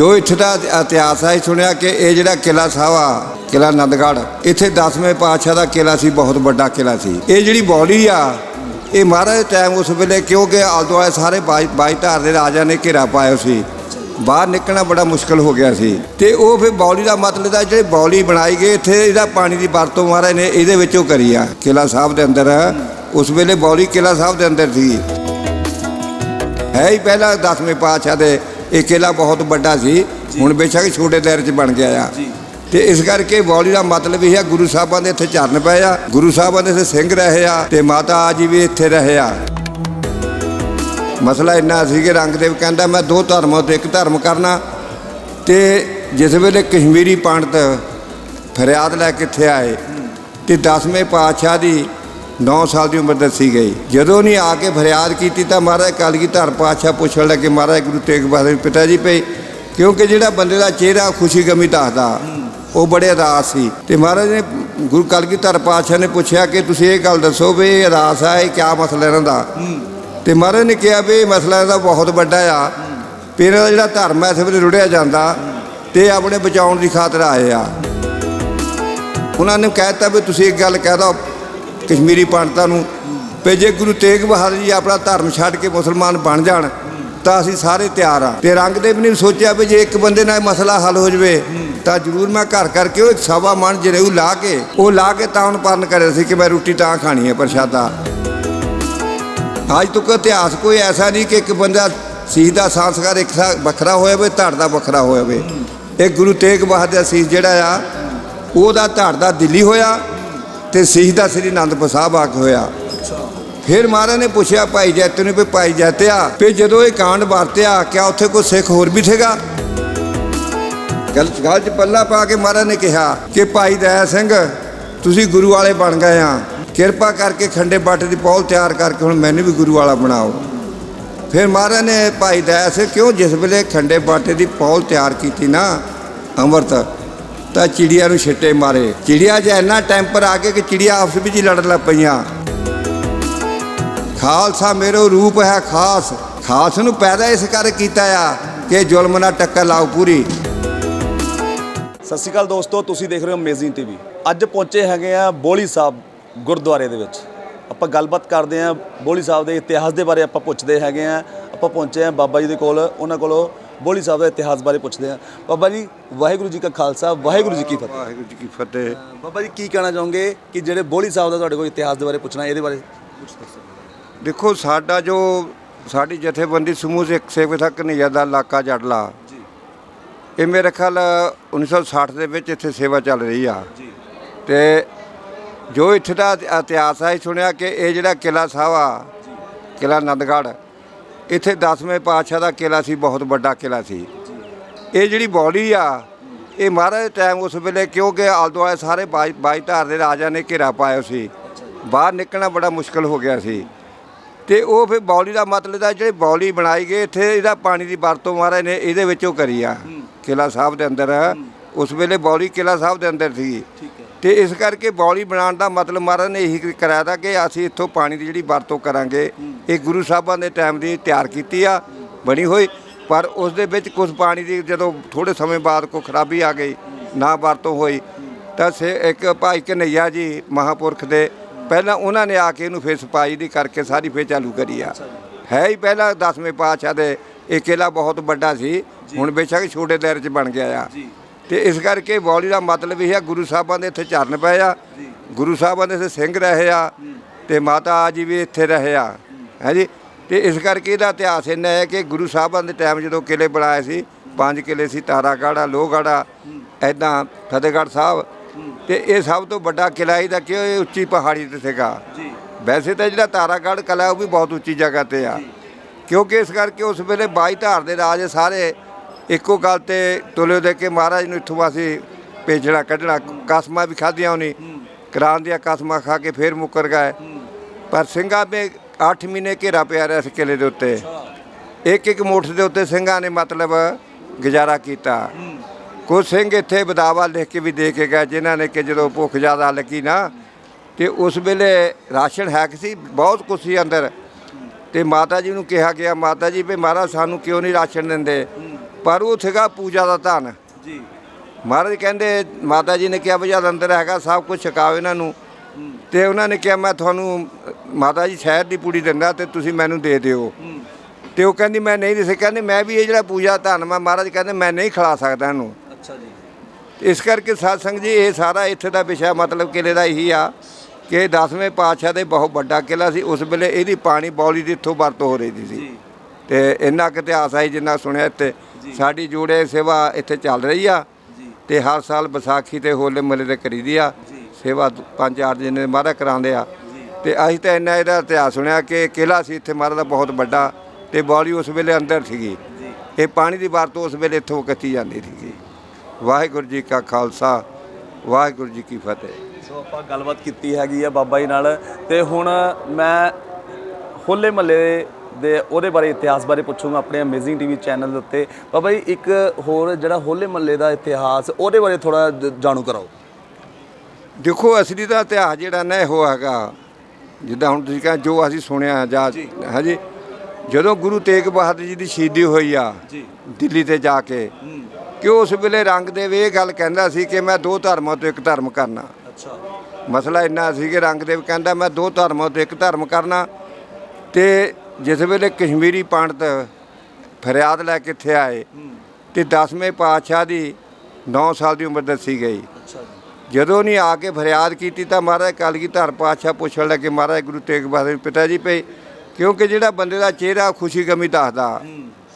ਜੋ ਇੱਥੇ ਦਾ ਇਤਿਹਾਸ ਹੈ ਸੁਣਿਆ ਕਿ ਇਹ ਜਿਹੜਾ ਕਿਲਾ ਸਾਹਿਬ ਆ ਕਿਲਾ ਆਨੰਦਗੜ੍ਹ ਇੱਥੇ 10ਵੇਂ ਪਾਤਸ਼ਾਹ ਦਾ ਕਿਲਾ ਸੀ, ਬਹੁਤ ਵੱਡਾ ਕਿਲਾ ਸੀ। ਇਹ ਜਿਹੜੀ ਬੌਲੀ ਆ, ਇਹ ਮਹਾਰਾਜ ਟਾਈਮ ਉਸ ਵੇਲੇ ਕਿਉਂਕਿ ਆਲੇ ਦੁਆਲੇ ਸਾਰੇ ਬਾਈ ਧਾਰ ਦੇ ਰਾਜਾ ਨੇ ਘੇਰਾ ਪਾਇਆ ਸੀ। ਬਾਹਰ ਨਿਕਲਣਾ ਬੜਾ ਮੁਸ਼ਕਲ ਹੋ ਗਿਆ ਸੀ। ਤੇ ਉਹ ਫਿਰ ਬੌਲੀ ਦਾ ਮਤਲਬ ਦਾ ਜਿਹੜੇ ਬੌਲੀ ਬਣਾਈ ਗਏ ਇੱਥੇ ਇਹਦਾ ਪਾਣੀ ਦੀ ਵਰਤੋਂ ਮਹਾਰਾਜ ਨੇ ਇਹਦੇ ਵਿੱਚੋਂ ਕਰੀ ਆ ਕਿਲਾ ਸਾਹਿਬ ਦੇ ਅੰਦਰ। ਉਸ ਵੇਲੇ ਬੌਲੀ ਕਿਲਾ ਸਾਹਿਬ ਦੇ ਅੰਦਰ ਸੀ। ਹੈ ਹੀ ਪਹਿਲਾਂ 10ਵੇਂ ਪਾਤਸ਼ਾਹ ਦੇ ਇਹ ਕਿਲਾ ਬਹੁਤ ਵੱਡਾ ਸੀ। ਹੁਣ ਬੇਸ਼ੱਕ ਛੋਟੇ ਦਾਇਰੇ 'ਚ ਬਣ ਗਿਆ ਆ। ਤੇ ਇਸ ਕਰਕੇ ਬੌਲੀ ਦਾ ਮਤਲਬ ਇਹ ਆ ਗੁਰੂ ਸਾਹਿਬਾਂ ਦੇ ਇੱਥੇ ਚਰਨ ਪਏ ਆ। ਗੁਰੂ ਸਾਹਿਬਾਂ ਦੇ ਇੱਥੇ ਸਿੰਘ ਰਹੇ ਆ ਤੇ ਮਾਤਾ ਜੀ ਵੀ ਇੱਥੇ ਰਹੇ ਆ। ਮਸਲਾ ਇੰਨਾ ਸੀ ਕਿ ਰੰਗਦੇਵ ਕਹਿੰਦਾ ਮੈਂ ਦੋ ਧਰਮਾਂ ਤੋਂ ਇੱਕ ਧਰਮ ਕਰਨਾ। ਤੇ ਜਿਸ ਵੇਲੇ ਕਸ਼ਮੀਰੀ ਪੰਡਤ ਫਰਿਆਦ ਲੈ ਕੇ ਇੱਥੇ ਆਏ ਤੇ 10ਵੇਂ ਪਾਤਸ਼ਾਹ ਦੀ 9 ਸਾਲ ਦੀ ਉਮਰ ਦੱਸੀ ਗਈ। ਜਦੋਂ ਨਹੀਂ ਆ ਕੇ ਫਰਿਆਦ ਕੀਤੀ ਤਾਂ ਮਹਾਰਾਜ ਕਾਲਗੀ ਕਲਗੀਧਰ ਪਾਤਸ਼ਾਹ ਪੁੱਛਣ ਲੱਗੇ, ਮਹਾਰਾਜ ਗੁਰੂ ਤੇਗ ਬਹਾਦਰ ਪਿਤਾ ਜੀ ਪਈ ਕਿਉਂਕਿ ਜਿਹੜਾ ਬੰਦੇ ਦਾ ਚਿਹਰਾ ਖੁਸ਼ੀ ਗਮੀ ਦੱਸਦਾ ਉਹ ਬੜੇ ਅਦਾਸ ਸੀ। ਤੇ ਮਹਾਰਾਜ ਨੇ ਗੁਰੂ ਕਲਗੀਧਰ ਪਾਤਸ਼ਾਹ ਨੇ ਪੁੱਛਿਆ ਕਿ ਤੁਸੀਂ ਇਹ ਗੱਲ ਦੱਸੋ ਵੀ ਇਹ ਅਦਾਸ ਆ, ਇਹ ਕਿਆ ਮਸਲਾ ਇਹਨਾਂ ਦਾ? ਤੇ ਮਹਾਰਾਜ ਨੇ ਕਿਹਾ ਵੀ ਇਹ ਮਸਲਾ ਇਹਦਾ ਬਹੁਤ ਵੱਡਾ ਆ। ਵੀ ਇਹਨਾਂ ਦਾ ਜਿਹੜਾ ਧਰਮ ਹੈ ਇਸ ਵੇਲੇ ਰੁੜਿਆ ਜਾਂਦਾ ਤੇ ਆਪਣੇ ਬਚਾਉਣ ਦੀ ਖਾਤਰ ਆਏ ਆ। ਉਹਨਾਂ ਨੇ ਕਹਿਤਾ ਵੀ ਤੁਸੀਂ ਇੱਕ ਗੱਲ ਕਹਿ ਦਿਓ ਕਸ਼ਮੀਰੀ ਪੰਡਤਾਂ ਨੂੰ ਵੀ ਜੇ ਗੁਰੂ ਤੇਗ ਬਹਾਦਰ ਜੀ ਆਪਣਾ ਧਰਮ ਛੱਡ ਕੇ ਮੁਸਲਮਾਨ ਬਣ ਜਾਣ, ਤਾਂ ਅਸੀਂ ਸਾਰੇ ਤਿਆਰ ਆ ਤੇ ਰੰਗ ਦੇ ਵੀ ਨਹੀਂ ਸੋਚਿਆ ਵੀ ਜੇ ਇੱਕ ਬੰਦੇ ਨਾਲ ਮਸਲਾ ਹੱਲ ਹੋ ਜਵੇ, ਤਾਂ ਜ਼ਰੂਰ ਮੈਂ ਘਰ ਕਰਕੇ ਉਹ ਇੱਕ ਸਵਾ ਮਨ ਜਰੇਊ ਲਾ ਕੇ, ਉਹ ਲਾ ਕੇ ਤਾਂ ਉਹਨੂੰ ਕਰਿਆ ਸੀ ਕਿ ਮੈਂ ਰੋਟੀ ਤਾਂ ਖਾਣੀ ਹੈ ਪ੍ਰਸ਼ਾਦਾ। ਅੱਜ ਤੱਕ ਇਤਿਹਾਸ ਕੋਈ ਐਸਾ ਨਹੀਂ ਕਿ ਇੱਕ ਬੰਦਾ ਸੀਸ ਦਾ ਸੰਸਕਾਰ ਇੱਕ ਸਾ- ਵੱਖਰਾ ਹੋਇਆ ਹੋਵੇ, ਧੜ ਦਾ ਵੱਖਰਾ ਹੋਇਆ ਹੋਵੇ। ਇਹ ਗੁਰੂ ਤੇਗ ਬਹਾਦਰ ਦਾ ਸੀਸ ਜਿਹੜਾ ਆ, ਉਹਦਾ ਧੜ ਦਾ ਦਿੱਲੀ ਹੋਇਆ ਤੇ ਸੀਸ ਦਾ ਸ੍ਰੀ ਅਨੰਦਪੁਰ ਸਾਹਿਬ ਆ ਕੇ ਹੋਇਆ। ਫਿਰ ਮਹਾਰਾਜ ਨੇ ਪੁੱਛਿਆ, ਭਾਈ ਜੈਤੋ ਨੇ ਵੀ ਭਾਈ ਜੈਤਿਆ ਵੀ ਜਦੋਂ ਇਹ ਕਾਂਡ ਵਰਤਿਆ, ਕਿਆ ਉੱਥੇ ਕੋਈ ਸਿੱਖ ਹੋਰ ਵੀ ਸੀਗਾ ਗੱਲ ਗੱਲ 'ਚ ਪੱਲਾ ਪਾ ਕੇ ਮਹਾਰਾਜ ਨੇ ਕਿਹਾ ਕਿ ਭਾਈ ਦਇਆ ਸਿੰਘ, ਤੁਸੀਂ ਗੁਰੂ ਵਾਲੇ ਬਣ ਗਏ ਆ। ਕਿਰਪਾ ਕਰਕੇ ਖੰਡੇ ਬਾਟੇ ਦੀ ਪੌਲ ਤਿਆਰ ਕਰਕੇ ਹੁਣ ਮੈਨੂੰ ਵੀ ਗੁਰੂ ਵਾਲਾ ਬਣਾਓ। ਫਿਰ ਮਹਾਰਾਜ ਨੇ ਭਾਈ ਦਇਆ ਸਿੰਘ ਕਿਉਂ ਜਿਸ ਵੇਲੇ ਖੰਡੇ ਬਾਟੇ ਦੀ ਪੌਲ ਤਿਆਰ ਕੀਤੀ ਨਾ, ਅੰਮ੍ਰਿਤ ਤਾਂ ਚਿੜੀਆਂ ਨੂੰ ਛਿੱਟੇ ਮਾਰੇ। ਚਿੜੀਆਂ 'ਚ ਇੰਨਾ ਟੈਂਪਰ ਆ ਗਿਆ ਕਿ ਚਿੜੀਆਂ ਆਪਸ ਵਿੱਚ ਹੀ ਲੜਨ ਲੱਗ ਪਈਆਂ। ਖਾਲਸਾ ਮੇਰੋ ਰੂਪ ਹੈ ਖਾਸ। ਖਾਸ ਨੂੰ ਪੈਦਾ ਇਸ ਕਰ ਕੀਤਾ ਆ ਕਿ ਜ਼ੁਲਮ ਨਾਲ ਟੱਕਰ ਲਾਓ ਪੂਰੀ। ਸਤਿ ਸ਼੍ਰੀ ਅਕਾਲ ਦੋਸਤੋ, ਤੁਸੀਂ ਦੇਖ ਰਹੇ ਹੋ ਅਮੇਜ਼ਿੰਗ ਟੀਵੀ ਅੱਜ ਪਹੁੰਚੇ ਹੈਗੇ ਆ ਬੋਲੀ ਸਾਹਿਬ ਗੁਰਦੁਆਰੇ ਦੇ ਵਿੱਚ। ਆਪਾਂ ਗੱਲਬਾਤ ਕਰਦੇ ਆ ਬੋਲੀ ਸਾਹਿਬ ਦੇ ਇਤਿਹਾਸ ਦੇ ਬਾਰੇ ਆਪਾਂ ਪੁੱਛਦੇ ਹੈਗੇ ਆ। ਆਪਾਂ ਪਹੁੰਚੇ ਆ ਬਾਬਾ ਜੀ ਦੇ ਕੋਲ। ਉਹਨਾਂ ਕੋਲੋਂ ਬੋਲੀ ਸਾਹਿਬ ਦਾ ਇਤਿਹਾਸ ਬਾਰੇ ਪੁੱਛਦੇ ਆ ਬਾਬਾ ਜੀ ਵਾਹਿਗੁਰੂ ਜੀ ਕਾ ਖਾਲਸਾ ਵਾਹਿਗੁਰੂ ਜੀ ਕੀ ਫਤਿਹ। ਵਾਹਿਗੁਰੂ ਜੀ ਕੀ ਫਤਿਹ। ਬਾਬਾ ਜੀ ਕੀ ਕਹਿਣਾ ਚਾਹੋਗੇ ਕਿ ਜਿਹੜੇ ਬੋਲੀ ਸਾਹਿਬ ਦਾ ਤੁਹਾਡੇ ਕੋਲ ਇਤਿਹਾਸ ਦੇ ਬਾਰੇ ਪੁੱਛਣਾ ਇਹਦੇ ਬਾਰੇ? ਦੇਖੋ ਸਾਡਾ ਜੋ ਸਾਡੀ ਜਥੇਬੰਦੀ ਸਮੂਹ ਸਿੱਖ ਸੇਵਾ ਤੱਕ ਨਿਯਾਦਾ ਇਲਾਕਾ ਜੜਲਾ। ਜੀ। ਇਹ ਮੇਰੇ ਖਿਆਲ 1960 ਦੇ ਵਿੱਚ ਇੱਥੇ ਸੇਵਾ ਚੱਲ ਰਹੀ ਆ। ਜੀ। ਤੇ ਜੋ ਇੱਥੇ ਦਾ ਇਤਿਹਾਸ ਹੈ ਸੁਣਿਆ ਕਿ ਇਹ ਜਿਹੜਾ ਕਿਲਾ ਸਾਹਿਬ ਆ ਕਿਲਾ ਆਨੰਦਗੜ੍ਹ ਇੱਥੇ 10ਵੇਂ ਪਾਤਸ਼ਾਹ ਦਾ ਕਿਲਾ ਸੀ ਬਹੁਤ ਵੱਡਾ ਕਿਲਾ ਸੀ। ਇਹ ਜਿਹੜੀ ਬੌਲੀ ਆ ਇਹ ਮਹਾਰਾਜ ਦੇ ਟਾਈਮ ਉਸ ਵੇਲੇ ਕਿਉਂਕਿ ਆਲੇ ਦੁਆਲੇ ਸਾਰੇ ਬਾਈ ਧਾਰ ਦੇ ਰਾਜਾ ਨੇ ਘੇਰਾ ਪਾਇਆ ਸੀ। ਬਾਹਰ ਨਿਕਲਣਾ ਬੜਾ ਮੁਸ਼ਕਲ ਹੋ ਗਿਆ ਸੀ। ਤੇ ਉਹ ਫਿਰ ਬੌਲੀ ਦਾ ਮਤਲਬ ਦਾ ਜਿਹੜੀ ਬੌਲੀ ਬਣਾਈ ਗਈ ਇੱਥੇ ਇਹਦਾ ਪਾਣੀ ਦੀ ਵਰਤੋਂ ਮਹਾਰਾਜ ਨੇ ਇਹਦੇ ਵਿੱਚੋਂ ਕਰੀ ਆ। ਕਿਲਾ ਸਾਹਿਬ ਦੇ ਅੰਦਰ ਉਸ ਵੇਲੇ ਬੌਲੀ ਕਿਲਾ ਸਾਹਿਬ ਦੇ ਅੰਦਰ ਸੀ। ਠੀਕ ਹੈ। ਤੇ ਇਸ ਕਰਕੇ ਬੌਲੀ ਬਣਾਉਣ ਦਾ ਮਤਲਬ ਮਹਾਰਾਜ ਨੇ ਇਹੀ ਕਰਾਇਆ ਤਾ ਕਿ ਅਸੀਂ ਇੱਥੋਂ ਪਾਣੀ ਦੀ ਜਿਹੜੀ ਵਰਤੋਂ ਕਰਾਂਗੇ। ਇਹ ਗੁਰੂ ਸਾਹਿਬਾਂ ਦੇ ਟਾਈਮ ਦੀ ਤਿਆਰ ਕੀਤੀ ਆ ਬਣੀ ਹੋਈ। ਪਰ ਉਸ ਦੇ ਵਿੱਚ ਕੁਝ ਪਾਣੀ ਦੀ ਜਦੋਂ ਥੋੜੇ ਸਮੇਂ ਬਾਅਦ ਕੋਈ ਖਰਾਬੀ ਆ ਗਈ ਨਾ ਵਰਤੋਂ ਹੋਈ ਤਾਂ ਸੇ ਇੱਕ ਭਾਈ ਕਨਈਆ ਜੀ ਮਹਾਪੁਰਖ ਦੇ ਪਹਿਲਾਂ ਉਹਨਾਂ ਨੇ ਆ ਕੇ ਇਹਨੂੰ ਫਿਰ ਸਫ਼ਾਈ ਦੀ ਕਰਕੇ ਸਾਰੀ ਫੇਰ ਚਾਲੂ ਕਰੀ ਆ। ਹੈ ਹੀ ਪਹਿਲਾਂ 10ਵੇਂ ਪਾਤਸ਼ਾਹ ਦੇ ਇਹ ਕਿਲਾ ਬਹੁਤ ਵੱਡਾ ਸੀ। ਹੁਣ ਬੇਸ਼ੱਕ ਛੋਟੇ ਦਾਇਰੇ 'ਚ ਬਣ ਗਿਆ ਆ। ਤੇ ਇਸ ਕਰਕੇ ਬੌਲੀ ਦਾ ਮਤਲਬ ਇਹ ਆ ਗੁਰੂ ਸਾਹਿਬਾਂ ਦੇ ਇੱਥੇ ਚਰਨ ਪਏ ਆ। ਗੁਰੂ ਸਾਹਿਬਾਂ ਦੇ ਇੱਥੇ ਸਿੰਘ ਰਹੇ ਆ ਤੇ ਮਾਤਾ ਜੀ ਵੀ ਇੱਥੇ ਰਹੇ ਆ। ਹੈ ਜੀ? ਤੇ ਇਸ ਕਰਕੇ ਇਹਦਾ ਇਤਿਹਾਸ ਇੰਨਾ ਹੈ ਕਿ ਗੁਰੂ ਸਾਹਿਬਾਂ ਦੇ ਟਾਈਮ ਜਦੋਂ ਕਿਲੇ ਬਣਾਏ ਸੀ ਪੰਜ ਕਿਲੇ ਸੀ ਤਾਰਾਗੜ੍ਹ ਲੋਹਗੜ੍ਹ ਐਦਾਂ ਫਤਿਹਗੜ੍ਹ ਸਾਹਿਬ। ਤੇ ਇਹ ਸਭ ਤੋਂ ਵੱਡਾ ਕਿਲਾ ਇਹਦਾ ਕਿ ਇਹ ਉੱਚੀ ਪਹਾੜੀ ਤੇ ਸੀਗਾ। ਜੀ। ਵੈਸੇ ਤਾਂ ਜਿਹੜਾ ਤਾਰਾਗੜ੍ਹ ਕਿਲਾ ਉਹ ਵੀ ਬਹੁਤ ਉੱਚੀ ਜਗ੍ਹਾ ਤੇ ਆ। ਕਿਉਂਕਿ ਇਸ ਕਰਕੇ ਉਸ ਵੇਲੇ ਬਾਈ ਧਾਰ ਦੇ ਰਾਜ ਸਾਰੇ ਇੱਕੋ ਗੱਲ ਤੇ ਤੁਲੇ ਦੇ ਕੇ ਮਹਾਰਾਜ ਨੂੰ ਇੱਥੋਂ ਅਸੀਂ ਭੇਜਣਾ, ਕੱਢਣਾ। ਕਸਮਾਂ ਵੀ ਖਾਧੀਆਂ ਉਹਨੇ। ਕਰਾਂ ਦੀਆਂ ਕਸਮਾਂ ਖਾ ਕੇ ਫੇਰ ਮੁੱਕਰ ਗਏ। ਪਰ ਸਿੰਘਾਂ ਦੇ 8 ਮਹੀਨੇ ਘੇਰਾ ਪਿਆ ਰਿਹਾ ਇਸ ਕਿਲੇ ਦੇ ਉੱਤੇ। ਇੱਕ ਇੱਕ ਮੋਠ ਦੇ ਉੱਤੇ ਸਿੰਘਾਂ ਨੇ ਮਤਲਬ ਗੁਜ਼ਾਰਾ ਕੀਤਾ। ਕੁਝ ਸਿੰਘ ਇੱਥੇ ਬਦਾਵਾ ਲਿਖ ਕੇ ਵੀ ਦੇ ਕੇ ਗਏ, ਜਿਨ੍ਹਾਂ ਨੇ ਕਿ ਜਦੋਂ ਭੁੱਖ ਜ਼ਿਆਦਾ ਲੱਗੀ ਨਾ, ਤੇ ਉਸ ਵੇਲੇ ਰਾਸ਼ਨ ਹੈ ਕਿ ਸੀ? ਬਹੁਤ ਕੁਛ ਸੀ ਅੰਦਰ। ਤੇ ਮਾਤਾ ਜੀ ਨੂੰ ਕਿਹਾ ਗਿਆ, ਮਾਤਾ ਜੀ ਵੀ ਮਹਾਰਾਜ ਸਾਨੂੰ ਕਿਉਂ ਨਹੀਂ ਰਾਸ਼ਨ ਦਿੰਦੇ? ਪਰ ਉਹ ਸੀਗਾ ਪੂਜਾ ਦਾ ਧਨ। ਜੀ। ਮਹਾਰਾਜ ਕਹਿੰਦੇ ਮਾਤਾ ਜੀ ਨੇ ਕਿਹਾ ਵੀ ਜਦ ਅੰਦਰ ਹੈਗਾ ਸਭ ਕੁਝ ਛਕਾਓ ਇਹਨਾਂ ਨੂੰ। ਤੇ ਉਹਨਾਂ ਨੇ ਕਿਹਾ ਮੈਂ ਤੁਹਾਨੂੰ ਮਾਤਾ ਜੀ ਸ਼ਹਿਰ ਦੀ ਪੂੜੀ ਦਿੰਦਾ ਤੇ ਤੁਸੀਂ ਮੈਨੂੰ ਦੇ ਦਿਓ। ਤੇ ਉਹ ਕਹਿੰਦੀ ਮੈਂ ਨਹੀਂ ਦੇ ਕਹਿੰਦੇ ਮੈਂ ਵੀ ਇਹ ਜਿਹੜਾ ਪੂਜਾ ਧਨ ਮੈਂ ਮਹਾਰਾਜ ਕਹਿੰਦੇ ਮੈਂ ਨਹੀਂ ਖਿਲਾ ਸਕਦਾ ਇਹਨੂੰ। ਅੱਛਾ ਜੀ। ਇਸ ਕਰਕੇ ਸਾਧ ਸੰਗਤ ਜੀ ਇਹ ਸਾਰਾ ਇੱਥੇ ਦਾ ਵਿਸ਼ਾ ਮਤਲਬ ਕਿਲੇ ਦਾ ਇਹੀ ਆ ਕਿ 10ਵੇਂ ਪਾਤਸ਼ਾਹ ਦੇ ਬਹੁਤ ਵੱਡਾ ਕਿਲਾ ਸੀ ਉਸ ਵੇਲੇ ਇਹਦੀ ਪਾਣੀ ਬੌਲੀ ਦੀ ਇੱਥੋਂ ਵਰਤੋਂ ਹੋ ਰਹੀ ਸੀ। ਤੇ ਇੰਨਾ ਕੁ ਇਤਿਹਾਸ ਹੈ ਜਿੰਨਾ ਸੁਣਿਆ ਇੱਥੇ। ਸਾਡੀ ਜੋੜੇ ਸੇਵਾ ਇੱਥੇ ਚੱਲ ਰਹੀ ਆ ਤੇ ਹਰ ਸਾਲ ਵਿਸਾਖੀ ਤੇ ਹੋਲੇ ਮਹੱਲੇ ਤੇ ਕਰੀਦੀ ਆ। ਸੇਵਾ ਦ- ਪੰਜ ਚਾਰ ਦਿਨ ਮਹਾਰਾਜ ਕਰਾਉਂਦੇ ਆ। ਤੇ ਅਸੀਂ ਤਾਂ ਇੰਨਾ ਇਹਦਾ ਇਤਿਹਾਸ ਸੁਣਿਆ ਕਿ ਕਿਲਾ ਸੀ ਇੱਥੇ ਮਹਾਰਾਜ ਦਾ ਬਹੁਤ ਵੱਡਾ ਤੇ ਬੌਲੀ ਉਸ ਵੇਲੇ ਅੰਦਰ ਸੀਗੀ। ਇਹ ਪਾਣੀ ਦੀ ਵਰਤੋਂ ਉਸ ਵੇਲੇ ਇੱਥੋਂ ਕੱਚੀ ਜਾਂਦੀ ਸੀਗੀ। ਵਾਹਿਗੁਰੂ ਜੀ ਕਾ ਖਾਲਸਾ ਵਾਹਿਗੁਰੂ ਜੀ ਕੀ ਫਤਿਹ। ਸੋ ਆਪਾਂ ਗੱਲਬਾਤ ਕੀਤੀ ਹੈਗੀ ਆ ਬਾਬਾ ਜੀ ਨਾਲ ਤੇ ਹੁਣ ਮੈਂ ਹੋਲੇ ਮਹੱਲੇ ਦੇ ਉਹਦੇ ਬਾਰੇ ਇਤਿਹਾਸ ਬਾਰੇ ਪੁੱਛੂੰਗਾ ਆਪਣੇ ਅਮੇਜ਼ਿੰਗ ਟੀਵੀ ਚੈਨਲ ਦੇ ਉੱਤੇ। ਬਾਬਾ ਜੀ ਇੱਕ ਹੋਰ ਜਿਹੜਾ ਹੋਲੇ ਮਹੱਲੇ ਦਾ ਇਤਿਹਾਸ ਉਹਦੇ ਬਾਰੇ ਥੋੜਾ ਜਾਣੂ ਕਰਾਓ। ਦੇਖੋ ਅਸਲੀ ਦਾ ਇਤਿਹਾਸ ਜਿਹੜਾ ਨਾ ਇਹੋ ਹੈਗਾ ਜਿੱਦਾਂ ਹੁਣ ਤੁਸੀਂ ਕਹਿੰਦੇ ਜੋ ਅਸੀਂ ਸੁਣਿਆ ਜਾਂ। ਹਾਂਜੀ ਜਦੋਂ ਗੁਰੂ ਤੇਗ ਬਹਾਦਰ ਜੀ ਦੀ ਸ਼ਹੀਦੀ ਹੋਈ ਆ ਜੀ। ਦਿੱਲੀ ਤੇ ਜਾ ਕੇ ਕਿ ਉਸ ਵੇਲੇ ਰੰਗਦੇਵ ਇਹ ਗੱਲ ਕਹਿੰਦਾ ਸੀ ਕਿ ਮੈਂ ਦੋ ਧਰਮਾਂ ਤੋਂ ਇੱਕ ਧਰਮ ਕਰਨਾ। ਅੱਛਾ। ਮਸਲਾ ਇੰਨਾ ਸੀ ਕਿ ਰੰਗਦੇਵ ਕਹਿੰਦਾ ਮੈਂ ਦੋ ਧਰਮਾਂ ਤੋਂ ਇੱਕ ਧਰਮ ਕਰਨਾ ਤੇ ਜਿਸ ਵੇਲੇ ਕਸ਼ਮੀਰੀ ਪੰਡਤ ਫਰਿਆਦ ਲੈ ਕੇ ਇੱਥੇ ਆਏ ਤੇ 10ਵੇਂ ਪਾਤਸ਼ਾਹ ਦੀ 9 ਸਾਲ ਦੀ ਉਮਰ ਦੱਸੀ ਗਈ। ਜਦੋਂ ਨਹੀਂ ਆ ਕੇ ਫਰਿਆਦ ਕੀਤੀ ਤਾਂ ਮਹਾਰਾਜ ਕਲਗੀਧਰ ਪਾਤਸ਼ਾਹ ਪੁੱਛਣ ਲੱਗੇ ਮਹਾਰਾਜ ਗੁਰੂ ਤੇਗ ਬਹਾਦਰ ਪਿਤਾ ਜੀ ਪਈ ਕਿਉਂਕਿ ਜਿਹੜਾ ਬੰਦੇ ਦਾ ਚਿਹਰਾ ਖੁਸ਼ੀ ਗਮੀ ਦੱਸਦਾ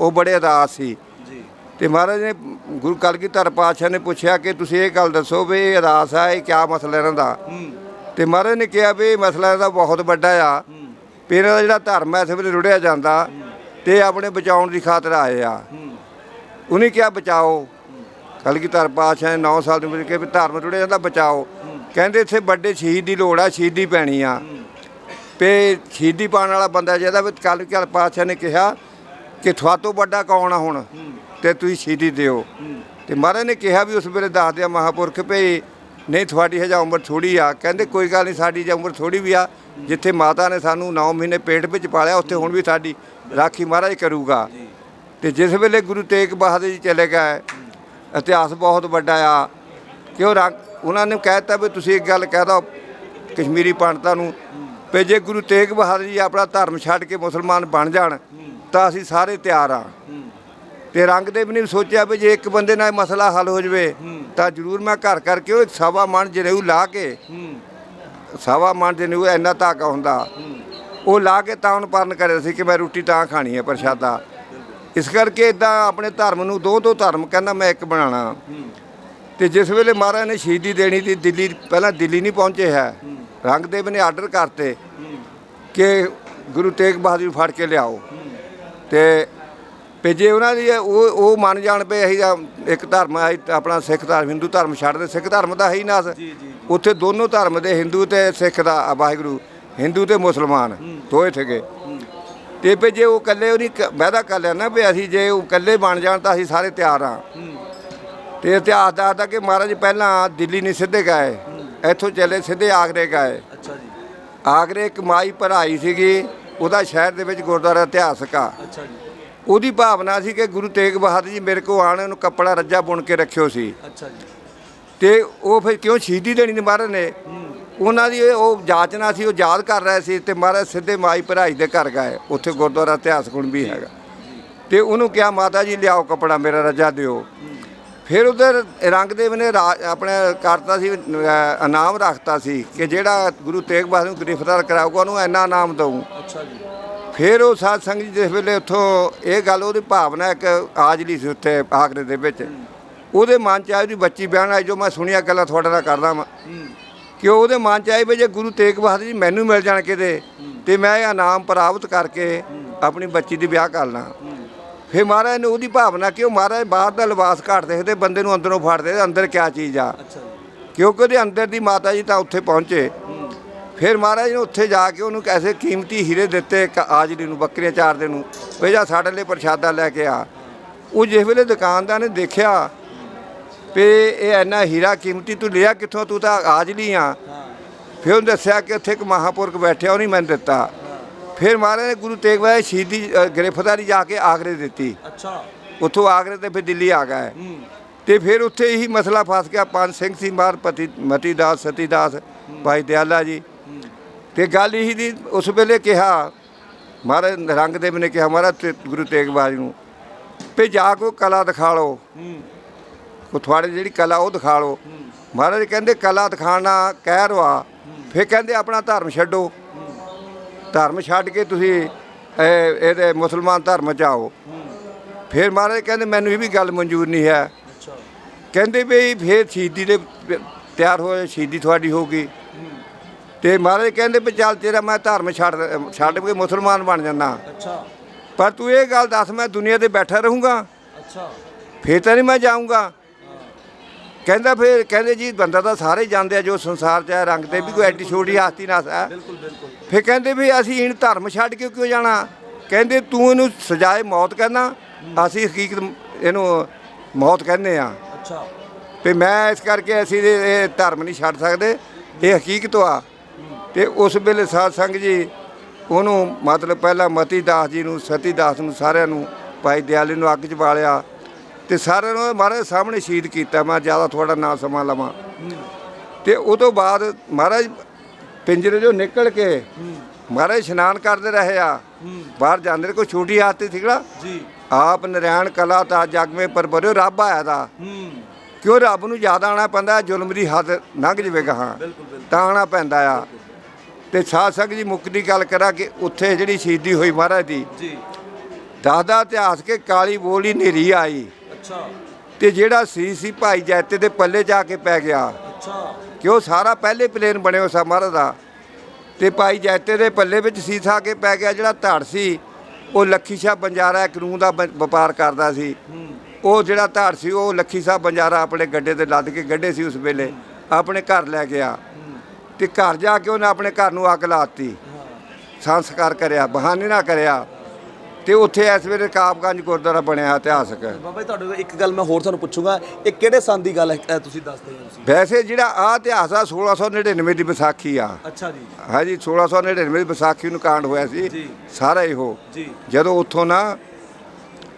ਉਹ ਬੜੇ ਉਦਾਸ ਸੀ। ਤੇ ਮਹਾਰਾਜ ਨੇ ਗੁਰੂ ਕਲਗੀਧਰ ਪਾਤਸ਼ਾਹ ਨੇ ਪੁੱਛਿਆ ਕਿ ਤੁਸੀਂ ਇਹ ਗੱਲ ਦੱਸੋ ਵੀ ਇਹ ਉਦਾਸ ਆ ਇਹ ਕਿਆ ਮਸਲਾ ਇਹਨਾਂ ਦਾ? ਤੇ ਮਹਾਰਾਜ ਨੇ ਕਿਹਾ ਵੀ ਇਹ ਮਸਲਾ ਇਹਦਾ ਬਹੁਤ ਵੱਡਾ ਆ। ਵੀ ਇਹਨਾਂ ਦਾ ਜਿਹੜਾ ਧਰਮ ਹੈ, ਇਸ ਵੇਲੇ ਰੁੜਿਆ ਜਾਂਦਾ ਤੇ ਆਪਣੇ ਬਚਾਉਣ ਦੀ ਖਾਤਰ ਆਏ ਆ। ਉਹਨੇ ਕਿਹਾ, ਬਚਾਓ। ਕਲਗੀਧਰ ਪਾਤਸ਼ਾਹ ਨੇ 9 ਸਾਲ ਦੀ ਉਮਰ 'ਚ ਕਿਹਾ ਵੀ ਧਰਮ ਰੁੜਿਆ ਜਾਂਦਾ, ਬਚਾਓ। ਕਹਿੰਦੇ ਇੱਥੇ ਵੱਡੇ ਸ਼ਹੀਦ ਦੀ ਲੋੜ ਆ ਸ਼ਹੀਦੀ ਪੈਣੀ ਆ। ਤੇ ਸ਼ਹੀਦੀ ਪਾਉਣ ਵਾਲਾ ਬੰਦਾ ਜਿਹਦਾ ਵੀ ਕਲਗੀਧਰ ਪਾਤਸ਼ਾਹ ਨੇ ਕਿਹਾ ਕਿ ਤੁਹਾਤੋਂ ਵੱਡਾ ਕੌਣ ਆ ਹੁਣ? ਤੇ ਤੁਸੀਂ ਸ਼ਹੀਦੀ ਦਿਓ। ਹੂੰ ਤੇ ਮਹਾਰਾਜ ਨੇ ਕਿਹਾ ਵੀ ਉਸ ਵੇਲੇ ਦੱਸਦੇ ਆ ਮਹਾਪੁਰਖ ਭਈ, ਨਹੀਂ, ਤੁਹਾਡੀ ਹਜਾ ਉਮਰ ਥੋੜੀ ਆ। ਕਹਿੰਦੇ, ਕੋਈ ਗੱਲ ਨਹੀਂ, ਸਾਡੀ ਜੇ ਉਮਰ ਥੋੜੀ ਵੀ ਆ। ਜਿੱਥੇ ਮਾਤਾ ਨੇ ਸਾਨੂੰ 9 ਮਹੀਨੇ ਪੇਟ ਵਿੱਚ ਪਾਲਿਆ ਉੱਥੇ ਹੁਣ ਵੀ ਸਾਡੀ ਰਾਖੀ ਮਹਾਰਾਜ ਕਰੂਗਾ। ਤੇ ਜਿਸ ਵੇਲੇ ਗੁਰੂ ਤੇਗ ਬਹਾਦਰ ਜੀ ਚਲੇ ਗਏ ਇਤਿਹਾਸ ਬਹੁਤ ਵੱਡਾ ਆ। ਕਿ ਉਹ ਰੰਗ ਉਹਨਾਂ ਨੇ ਕਹਿ ਦਿੱਤਾ ਵੀ ਤੁਸੀਂ ਇੱਕ ਗੱਲ ਕਹਿ ਦਿਓ ਕਸ਼ਮੀਰੀ ਪੰਡਤਾਂ ਨੂੰ ਵੀ ਜੇ ਗੁਰੂ ਤੇਗ ਬਹਾਦਰ ਜੀ ਆਪਣਾ ਧਰਮ ਛੱਡ ਕੇ ਮੁਸਲਮਾਨ ਬਣ ਜਾਣ ਤਾਂ ਅਸੀਂ ਸਾਰੇ ਤਿਆਰ ਆ। ਤੇ ਰੰਗਦੇਵ ਨੇ ਵੀ ਸੋਚਿਆ ਵੀ ਜੇ ਇੱਕ ਬੰਦੇ ਨਾਲ ਮਸਲਾ ਹੱਲ ਹੋ ਜਵੇ ਤਾਂ ਜ਼ਰੂਰ ਮੈਂ ਘਰ ਕਰਕੇ ਉਹ ਇੱਕ ਸਵਾ ਮਣ ਜਨੇਊ ਲਾ ਕੇ ਸਵਾ ਮਣ ਜਨੇਊ ਇੰਨਾ ਧਾਗਾ ਹੁੰਦਾ। ਉਹ ਲਾ ਕੇ ਤਾਂ ਉਹਨ ਪਰਨ ਕਰਿਆ ਸੀ ਕਿ ਮੈਂ ਰੋਟੀ ਤਾਂ ਖਾਣੀ ਹੈ ਪ੍ਰਸ਼ਾਦਾ। ਇਸ ਕਰਕੇ ਇਦਾਂ ਆਪਣੇ ਧਰਮ ਨੂੰ ਦੋ ਦੋ ਧਰਮ ਕਹਿੰਦਾ ਮੈਂ ਇੱਕ ਬਣਾਉਣਾ। ਹੂੰ ਤੇ ਜਿਸ ਵੇਲੇ ਮਹਾਰਾਜ ਨੇ ਸ਼ਹੀਦੀ ਦੇਣੀ ਦੀ ਦਿੱਲੀ ਪਹਿਲਾਂ ਦਿੱਲੀ ਨਹੀਂ ਪਹੁੰਚੇ ਹੈ। ਰੰਗਦੇਵ ਨੇ ਆਰਡਰ ਕਰਤੇ ਕਿ ਗੁਰੂ ਤੇਗ ਬਹਾਦਰ ਫੜ ਕੇ ਲਿਆਓ। ਤੇ ਵੀ ਜੇ ਉਹਨਾਂ ਦੀ ਉਹ ਉਹ ਮੰਨ ਜਾਣ ਪਏ ਅਸੀਂ ਤਾਂ ਇੱਕ ਧਰਮ ਹੈ ਆਪਣਾ ਸਿੱਖ ਧਰਮ ਹਿੰਦੂ ਧਰਮ ਛੱਡ ਦੇ ਸਿੱਖ ਧਰਮ ਦਾ ਹੈ ਹੀ ਨਾਸ ਉੱਥੇ ਦੋਨੋਂ ਧਰਮ ਦੇ ਹਿੰਦੂ ਤੇ ਸਿੱਖ ਦਾ ਵਾਹਿਗੁਰੂ ਹਿੰਦੂ ਤੇ ਮੁਸਲਮਾਨ ਦੋਏ ਠਗੇ ਤੇ ਵੀ ਜੇ ਉਹ ਇਕੱਲੇ ਉਹਨੀ ਵਾਅਦਾ ਕਰ ਲਿਆ ਨਾ ਵੀ ਅਸੀਂ ਜੇ ਉਹ ਇਕੱਲੇ ਬਣ ਜਾਣ ਤਾਂ ਅਸੀਂ ਸਾਰੇ ਤਿਆਰ ਆ ਤੇ ਇਤਿਹਾਸ ਦੱਸਦਾ ਕਿ ਮਹਾਰਾਜ ਪਹਿਲਾਂ ਦਿੱਲੀ ਨਹੀਂ ਸਿੱਧੇ ਗਏ ਇੱਥੋਂ ਚੱਲੇ ਸਿੱਧੇ ਆਗਰੇ ਗਏ। ਅੱਛਾ ਜੀ। ਆਗਰੇ ਇੱਕ ਮਾਈ ਭਰਾਈ ਸੀਗੀ ਉਹਦਾ ਸ਼ਹਿਰ ਦੇ ਵਿੱਚ ਗੁਰਦੁਆਰਾ ਇਤਿਹਾਸਕ ਆ। ਅੱਛਾ ਜੀ। ਉਹਦੀ ਭਾਵਨਾ ਸੀ ਕਿ ਗੁਰੂ ਤੇਗ ਬਹਾਦਰ ਜੀ ਮੇਰੇ ਕੋ ਆਣ ਉਹਨੂੰ ਕੱਪੜਾ ਰੱਜਾ ਬੁਣ ਕੇ ਰੱਖਿਓ ਸੀ। ਅੱਛਾ ਜੀ। ਤੇ ਉਹ ਫਿਰ ਕਿਉਂ ਸ਼ਹੀਦੀ ਦੇਣੀ ਨੇ ਮਹਾਰਾਜ ਨੇ? ਉਹਨਾਂ ਦੀ ਉਹ ਜਾਚਨਾ ਸੀ ਉਹ ਯਾਦ ਕਰ ਰਹੇ ਸੀ ਤੇ ਮਹਾਰਾਜ ਸਿੱਧੇ ਮਾਈ ਭਰਾਈ ਦੇ ਘਰ ਗਏ। ਉੱਥੇ ਗੁਰਦੁਆਰਾ ਇਤਿਹਾਸ ਗੁਣ ਵੀ ਹੈਗਾ। ਤੇ ਉਹਨੂੰ ਕਿਹਾ ਮਾਤਾ ਜੀ ਲਿਆਓ ਕੱਪੜਾ ਮੇਰਾ ਰੱਜਾ ਦਿਓ। ਫਿਰ ਉਧਰ ਰੰਗਦੇਵ ਨੇ ਆਪਣੇ ਕਰਤਾ ਸੀ ਇਨਾਮ ਰੱਖਤਾ ਸੀ ਕਿ ਜਿਹੜਾ ਗੁਰੂ ਤੇਗ ਬਹਾਦਰ ਨੂੰ ਗ੍ਰਿਫਤਾਰ ਕਰਾਊਗਾ ਉਹਨੂੰ ਇੰਨਾ ਇਨਾਮ ਦਊ। ਅੱਛਾ ਜੀ। ਫਿਰ ਉਹ ਸਾਧ ਸੰਗਤ ਜੀ ਜਿਸ ਵੇਲੇ ਉੱਥੋਂ ਇਹ ਗੱਲ ਉਹਦੀ ਭਾਵਨਾ ਇੱਕ ਆਜਲੀ ਸੀ ਉੱਥੇ ਆਗਰੇ ਦੇ ਵਿੱਚ। ਉਹਦੇ ਮਨ ਚ ਆਈ ਉਹਦੀ ਬੱਚੀ ਬਿਆਨ ਆਈ ਜੋ ਮੈਂ ਸੁਣੀਆਂ ਗੱਲਾਂ ਤੁਹਾਡੇ ਨਾਲ ਕਰਦਾ ਵਾਂ। ਕਿ ਉਹਦੇ ਮਨ ਚ ਆਈ ਵੀ ਜੇ ਗੁਰੂ ਤੇਗ ਬਹਾਦਰ ਜੀ ਮੈਨੂੰ ਮਿਲ ਜਾਣ ਕਿਤੇ ਤੇ ਮੈਂ ਇਹ ਇਨਾਮ ਪ੍ਰਾਪਤ ਕਰਕੇ ਆਪਣੀ ਬੱਚੀ ਦੀ ਵਿਆਹ ਕਰ ਲਾਂ। ਫਿਰ ਮਹਾਰਾਜ ਨੇ ਉਹਦੀ ਭਾਵਨਾ ਕਿ ਉਹ ਮਹਾਰਾਜ ਬਾਹਰ ਦਾ ਲਿਬਾਸ ਘਾਟ ਦੇਖਦੇ ਬੰਦੇ ਨੂੰ ਅੰਦਰੋਂ ਫੜਦੇ ਅੰਦਰ ਕਿਆ ਚੀਜ਼ ਆ। ਕਿਉਂਕਿ ਉਹਦੇ ਅੰਦਰ ਦੀ ਮਾਤਾ ਜੀ ਤਾਂ ਉੱਥੇ ਪਹੁੰਚੇ। ਫਿਰ ਮਹਾਰਾਜ ਨੇ ਉੱਥੇ ਜਾ ਕੇ ਉਹਨੂੰ ਕੈਸੇ ਕੀਮਤੀ ਹੀਰੇ ਦਿੱਤੇ ਇੱਕ ਆਜਲੀ ਨੂੰ ਬੱਕਰੀਆਂ ਚਾਰਦੇ ਨੂੰ ਵੀ ਜਾ ਸਾਡੇ ਲਈ ਪ੍ਰਸ਼ਾਦਾ ਲੈ ਕੇ ਆ। ਉਹ ਜਿਸ ਵੇਲੇ ਦੁਕਾਨਦਾਰ ਨੇ ਦੇਖਿਆ ਵੀ ਇਹ ਇੰਨਾ ਹੀਰਾ ਕੀਮਤੀ ਤੂੰ ਲਿਆ ਕਿੱਥੋਂ ਤੂੰ ਤਾਂ ਆਜਲੀ ਆ। ਹਾਂ ਫਿਰ ਉਹਨੇ ਦੱਸਿਆ ਕਿ ਉੱਥੇ ਇੱਕ ਮਹਾਪੁਰਖ ਬੈਠਿਆ ਉਹਨੇ ਮੈਨੂੰ ਦਿੱਤਾ। ਫਿਰ ਮਹਾਰਾਜ ਨੇ ਗੁਰੂ ਤੇਗ ਬਹਾਦਰ ਸ਼ਹੀਦੀ ਗ੍ਰਿਫਤਾਰੀ ਜਾ ਕੇ ਆਗਰੇ ਦਿੱਤੀ। ਅੱਛਾ। ਉੱਥੋਂ ਆਗਰੇ ਤੇ ਫਿਰ ਦਿੱਲੀ ਆ ਹੈ। ਹੂੰ। ਤੇ ਫਿਰ ਉੱਥੇ ਇਹੀ ਮਸਲਾ ਫਸ ਗਿਆ। ਪੰਜ ਸਿੰਘ ਸੀ ਮਾਰ ਪਤੀ ਮਤੀ ਦਾਸ ਸਤੀ ਦਾਸ ਭਾਈ ਦਿਆਲਾ ਜੀ। ਤੇ ਗੱਲ ਇਹੀ ਦੀ ਉਸ ਵੇਲੇ ਕਿਹਾ ਮਹਾਰਾਜ ਰੰਗਦੇਵ ਨੇ ਕਿਹਾ ਮਹਾਰਾਜ ਤੇ ਗੁਰੂ ਤੇਗ ਬਹਾਦਰ ਨੂੰ ਵੀ ਜਾ ਕੋ ਕਲਾ ਦਿਖਾ ਲਓ। ਕੋ ਤੁਹਾਡੀ ਜਿਹੜੀ ਕਲਾ ਉਹ ਦਿਖਾ ਲਓ। ਮਹਾਰਾਜ ਕਹਿੰਦੇ ਕਲਾ ਦਿਖਾਣਾ ਕਹਿ ਰਵਾ ਫਿਰ ਕਹਿੰਦੇ ਆਪਣਾ ਧਰਮ ਛੱਡੋ। ਧਰਮ ਛੱਡ ਕੇ ਤੁਸੀਂ ਇਹ- ਇਹਦੇ ਮੁਸਲਮਾਨ ਧਰਮ ਚ ਆਓ। ਫਿਰ ਮਹਾਰਾਜ ਕਹਿੰਦੇ ਮੈਨੂੰ ਇਹ ਵੀ ਗੱਲ ਮਨਜ਼ੂਰ ਨਹੀਂ ਹੈ। ਕਹਿੰਦੇ ਵੀ ਫੇਰ ਸ਼ਹੀਦੀ ਦੇ ਤਿਆਰ ਹੋਏ ਸ਼ਹੀਦੀ ਤੁਹਾਡੀ ਹੋਊਗੀ। ਤੇ ਮਹਾਰਾਜ ਕਹਿੰਦੇ ਵੀ ਚੱਲ ਤੇਰਾ ਮੈਂ ਧਰਮ ਛੱਡ ਛੱਡ ਕੇ ਮੁਸਲਮਾਨ ਬਣ ਜਾਣਾ ਅੱਛਾ। ਪਰ ਤੂੰ ਇਹ ਗੱਲ ਦੱਸ ਮੈਂ ਦੁਨੀਆ ਤੇ ਬੈਠਾ ਰਹੂੰਗਾ। ਅੱਛਾ। ਫੇਰ ਤਾਂ ਨਹੀਂ ਮੈਂ ਜਾਊਂਗਾ। ਕਹਿੰਦਾ ਫਿਰ ਕਹਿੰਦੇ ਜੀ ਬੰਦਾ ਤਾਂ ਸਾਰੇ ਹੀ ਜਾਣਦੇ ਆ ਜੋ ਸੰਸਾਰ ਚ ਹੈ ਰੰਗ ਤੇ ਵੀ ਕੋਈ ਐਡੀ ਛੋਟੀ ਹਸਤੀ ਨਾ ਹੈ। ਬਿਲਕੁਲ ਬਿਲਕੁਲ। ਫਿਰ ਕਹਿੰਦੇ ਵੀ ਅਸੀਂ ਇਹਨ ਧਰਮ ਛੱਡ ਕੇ ਕਿਉਂ ਜਾਣਾ? ਕਹਿੰਦੇ ਤੂੰ ਇਹਨੂੰ ਸਜਾਏ ਮੌਤ ਕਹਿੰਦਾ ਅਸੀਂ ਹਕੀਕਤ ਇਹਨੂੰ ਮੌਤ ਕਹਿੰਦੇ ਆ। ਅੱਛਾ। ਤੇ ਮੈਂ ਇਸ ਕਰਕੇ ਅਸੀਂ ਇਹ ਧਰਮ ਨਹੀਂ ਛੱਡ ਸਕਦੇ ਇਹ ਹਕੀਕਤ ਆ। ਤੇ ਉਸ ਵੇਲੇ ਸਾਧ ਸੰਗ ਜੀ ਉਹਨੂੰ ਮਤਲਬ ਪਹਿਲਾਂ ਮਤੀ ਦਾਸ ਜੀ ਨੂੰ ਸਤੀ ਦਾਸ ਨੂੰ ਸਾਰਿਆਂ ਨੂੰ ਭਾਈ ਦਿਆਲੇ ਨੂੰ ਅੱਗ 'ਚ ਬਾਲਿਆ ਤੇ ਸਾਰਿਆਂ ਨੂੰ ਮਹਾਰਾਜ ਸਾਹਮਣੇ ਸ਼ਹੀਦ ਕੀਤਾ। ਮੈਂ ਜ਼ਿਆਦਾ ਥੋੜਾ ਨਾ ਸਮਾਂ ਲਵਾਂ। ਤੇ ਉਹ ਤੋਂ ਬਾਅਦ ਮਹਾਰਾਜ ਪਿੰਜਰੇ ਚੋਂ ਨਿਕਲ ਕੇ ਮਹਾਰਾਜ ਇਸ਼ਨਾਨ ਕਰਦੇ ਰਹੇ ਆ। ਬਾਹਰ ਜਾਂਦੇ ਕੋਈ ਛੋਟੀ ਆਤੀ ਸੀਗਾ ਜੀ। ਆਪ ਨਰੈਣ ਕਲਾ ਤਾਂ ਜਗ ਮੇ ਪਰ ਬਰਿਓ ਰੱਬ ਆਇਆ ਦਾ ਕਿਉਂ ਰੱਬ ਨੂੰ ਯਾਦ ਆਣਾ ਪੈਂਦਾ ਜ਼ੁਲਮ ਦੀ ਹੱਦ ਲੰਘ ਜਾਵੇਗਾ ਹਾਂ ਬਿਲਕੁਲ ਬਿਲਕੁਲ। ਤਾਂ ਆਉਣਾ ਪੈਂਦਾ ਆ। ਤੇ ਸਾਧ ਸੰਗਤ ਜੀ ਮੁੱਖ ਦੀ ਗੱਲ ਕਰਾਂ ਕਿ ਉੱਥੇ ਜਿਹੜੀ ਸ਼ਹੀਦੀ ਹੋਈ ਮਹਾਰਾਜ ਦੀ ਜੀ। ਦਾਦਾ ਇਤਿਹਾਸ ਕੇ ਕਾਲੀ ਬੋਲੀ ਨੇਰੀ ਆਈ। ਅੱਛਾ। ਤੇ ਜਿਹੜਾ ਸੀ ਸੀ ਭਾਈ ਜੈਤੇ ਦੇ ਪੱਲੇ ਜਾ ਕੇ ਪੈ ਗਿਆ। ਅੱਛਾ। ਕਿ ਉਹ ਸਾਰਾ ਪਹਿਲੇ ਪਲੇਨ ਬਣਿਓ ਸਾ ਮਹਾਰਾਜ ਦਾ। ਤੇ ਭਾਈ ਜੈਤੇ ਦੇ ਪੱਲੇ ਵਿੱਚ ਸੀਸਾ ਕੇ ਪੈ ਗਿਆ ਜਿਹੜਾ ਧੜ ਸੀ ਉਹ ਲੱਖੀ ਸ਼ਾਹ ਬੰਜਾਰਾ ਇੱਕ ਨੂੰ ਦਾ ਵਪਾਰ ਕਰਦਾ ਸੀ। ਉਹ ਜਿਹੜਾ ਧਾਰ ਸੀ ਉਹ ਲੱਖੀ ਸਾਹਿਬ ਬੰਜਾਰਾ ਆਪਣੇ ਗੱਡੇ ਤੇ ਲੱਦ ਕੇ ਗੱਡੇ ਸੀ ਉਸ ਵੇਲੇ ਆਪਣੇ ਘਰ ਲੈ ਗਿਆ। ਤੇ ਘਰ ਜਾ ਕੇ ਉਹਨੇ ਆਪਣੇ ਘਰ ਨੂੰ ਅੱਗ ਲਾਤੀ। ਸੰਸਕਾਰ ਕਰਿਆ ਬਹਾਨੇ ਨਾ ਕਰਿਆ। ਤੇ ਉੱਥੇ ਇਸ ਵੇਲੇ ਕਾਬਗੰਜ ਗੁਰਦੁਆਰਾ ਬਣਿਆ ਇਤਿਹਾਸਕ। ਬਾਬਾ ਜੀ ਤੁਹਾਡੇ ਕੋਲ ਇੱਕ ਗੱਲ ਮੈਂ ਹੋਰ ਤੁਹਾਨੂੰ ਪੁੱਛੂੰਗਾ ਇਹ ਕਿਹੜੇ ਸੰਨ ਦੀ ਗੱਲ ਹੈ ਇਹ ਤੁਸੀਂ ਦੱਸਦੇ ਹੋ ਤੁਸੀਂ? ਵੈਸੇ ਜਿਹੜਾ ਆ ਇਤਿਹਾਸ ਆ 1699 ਦੀ ਵਿਸਾਖੀ ਆ। ਅੱਛਾ ਜੀ। ਹਾਂਜੀ 1699 ਦੀ ਵਿਸਾਖੀ ਨੂੰ ਕਾਂਡ ਹੋਇਆ ਸੀ। ਜੀ। ਸਾਰਾ ਇਹੋ। ਜੀ। ਜਦੋਂ ਉੱਥੋਂ ਨਾ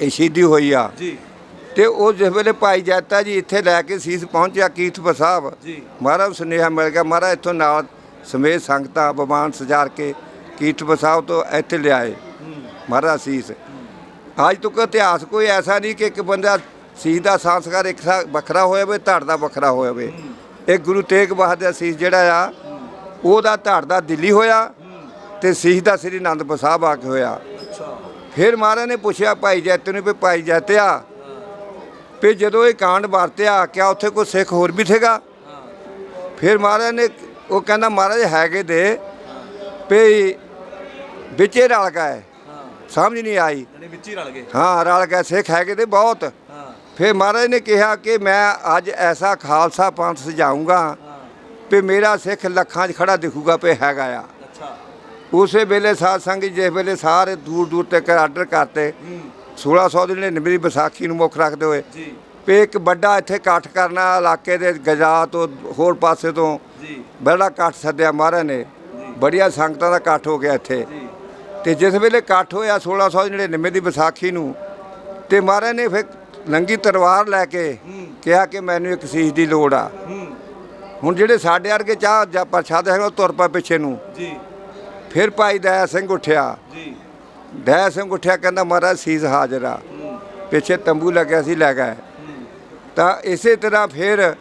ਇਹ ਸ਼ਹੀਦੀ ਹੋਈ ਆ ਜੀ। ਤੇ ਉਹ ਜਿਸ ਵੇਲੇ ਭਾਈ ਜੈਤਾ ਜੀ ਇੱਥੇ ਲੈ ਕੇ ਸੀਸ ਪਹੁੰਚਿਆ ਕੀਰਤਪੁਰ ਸਾਹਿਬ ਜੀ। ਮਹਾਰਾਜ ਸੁਨੇਹਾ ਮਿਲ ਗਿਆ ਮਹਾਰਾਜ ਇੱਥੋਂ ਨਾਲ ਸਮੇਤ ਸੰਗਤਾਂ ਬਮਾਨ ਸਜਾਰ ਕੇ ਕੀਰਤਪੁਰ ਸਾਹਿਬ ਤੋਂ ਇੱਥੇ ਲਿਆਏ ਮਹਾਰਾਜ ਸੀਸ। ਅੱਜ ਤੱਕ ਇਤਿਹਾਸ ਕੋਈ ਐਸਾ ਨਹੀਂ ਕਿ ਇੱਕ ਬੰਦਾ ਸੀਸ ਦਾ ਸੰਸਕਾਰ ਇੱਕ ਸਾ ਵੱਖਰਾ ਹੋਇਆ ਹੋਵੇ ਧੜ ਦਾ ਵੱਖਰਾ ਹੋਇਆ ਹੋਵੇ। ਇਹ ਗੁਰੂ ਤੇਗ ਬਹਾਦਰ ਸੀਸ ਜਿਹੜਾ ਆ ਉਹਦਾ ਧੜ ਦਾ ਦਿੱਲੀ ਹੋਇਆ ਤੇ ਸੀਸ ਦਾ ਸ੍ਰੀ ਅਨੰਦਪੁਰ ਸਾਹਿਬ ਆ ਕੇ ਹੋਇਆ। ਫਿਰ ਮਹਾਰਾਜ ਨੇ ਪੁੱਛਿਆ ਭਾਈ ਜੈਤੇ ਨੂੰ ਵੀ ਭਾਈ ਜੈਤਿਆ ਵੀ ਜਦੋਂ ਇਹ ਕਾਂਡ ਵਰਤਿਆ ਕਿਆ ਉੱਥੇ ਕੋਈ ਸਿੱਖ ਹੋਰ ਵੀ ਸੀਗਾ। ਫਿਰ ਮਹਾਰਾਜ ਨੇ ਉਹ ਕਹਿੰਦਾ ਮਹਾਰਾਜ ਹੈਗੇ ਦੇ ਵੀ ਵਿੱਚੇ ਰਲ ਗਏ। ਹਾਂ ਸਮਝ ਨਹੀਂ ਆਈ। ਵਿੱਚ ਹੀ ਰਲ ਗਏ। ਹਾਂ ਰਲ ਗਏ ਸਿੱਖ ਹੈਗੇ ਦੇ ਬਹੁਤ। ਫਿਰ ਮਹਾਰਾਜ ਨੇ ਕਿਹਾ ਕਿ ਮੈਂ ਅੱਜ ਐਸਾ ਖਾਲਸਾ ਪੰਥ ਸਜਾਊਂਗਾ ਹਾਂ। ਵੀ ਮੇਰਾ ਸਿੱਖ ਲੱਖਾਂ 'ਚ ਖੜਾ ਦਿਖੂਗਾ ਵੀ ਹੈਗਾ ਆ। ਅੱਛਾ। ਉਸੇ ਵੇਲੇ ਸਾਧ ਸੰਗਤ ਜਿਸ ਵੇਲੇ ਸਾਰੇ ਦੂਰ ਦੂਰ ਤੱਕ ਆਰਡਰ ਕਰਤੇ 1699 ਦੀ ਵਿਸਾਖੀ ਨੂੰ ਮੁੱਖ ਰੱਖਦੇ ਹੋਏ। ਜੀ। ਵੀ ਇੱਕ ਵੱਡਾ ਇੱਥੇ ਇਕੱਠ ਕਰਨਾ ਇਲਾਕੇ ਦੇ ਗਜਾ ਤੋਂ ਹੋਰ ਪਾਸੇ ਤੋਂ ਜੀ। ਬੜਾ ਇਕੱਠ ਸੱਦਿਆ ਮਹਾਰਾਜ ਨੇ। ਬੜੀਆਂ ਸੰਗਤਾਂ ਦਾ ਇਕੱਠ ਹੋ ਗਿਆ ਇੱਥੇ। ਜੀ। ਤੇ ਜਿਸ ਵੇਲੇ ਇਕੱਠ ਹੋਇਆ 1699 ਦੀ ਵਿਸਾਖੀ ਨੂੰ ਤੇ ਮਹਾਰਾਜ ਨੇ ਫਿਰ ਨੰਗੀ ਤਲਵਾਰ ਲੈ ਕੇ ਕਿਹਾ ਕਿ ਮੈਨੂੰ ਇੱਕ ਸੀਸ ਦੀ ਲੋੜ ਆ। ਹੁਣ ਜਿਹੜੇ ਸਾਡੇ ਵਰਗੇ ਚਾਹ ਜਾਂ ਪ੍ਰਸ਼ਾਦ ਹੈਗਾ ਉਹ ਤੁਰ ਪਾ ਪਿੱਛੇ ਨੂੰ। ਜੀ। ਫਿਰ ਭਾਈ ਦਇਆ ਸਿੰਘ ਉੱਠਿਆ। ਜੀ। ਦਇਆ ਸਿੰਘ ਉੱਠਿਆ ਕਹਿੰਦਾ ਮਹਾਰਾਜ ਸੀਸ ਹਾਜ਼ਰ ਆ। ਹੂੰ ਪਿੱਛੇ ਤੰਬੂ ਲੱਗਿਆ ਸੀ ਲੈ ਗਏ। ਹੂੰ ਤਾਂ ਇਸੇ ਤਰ੍ਹਾਂ ਫਿਰ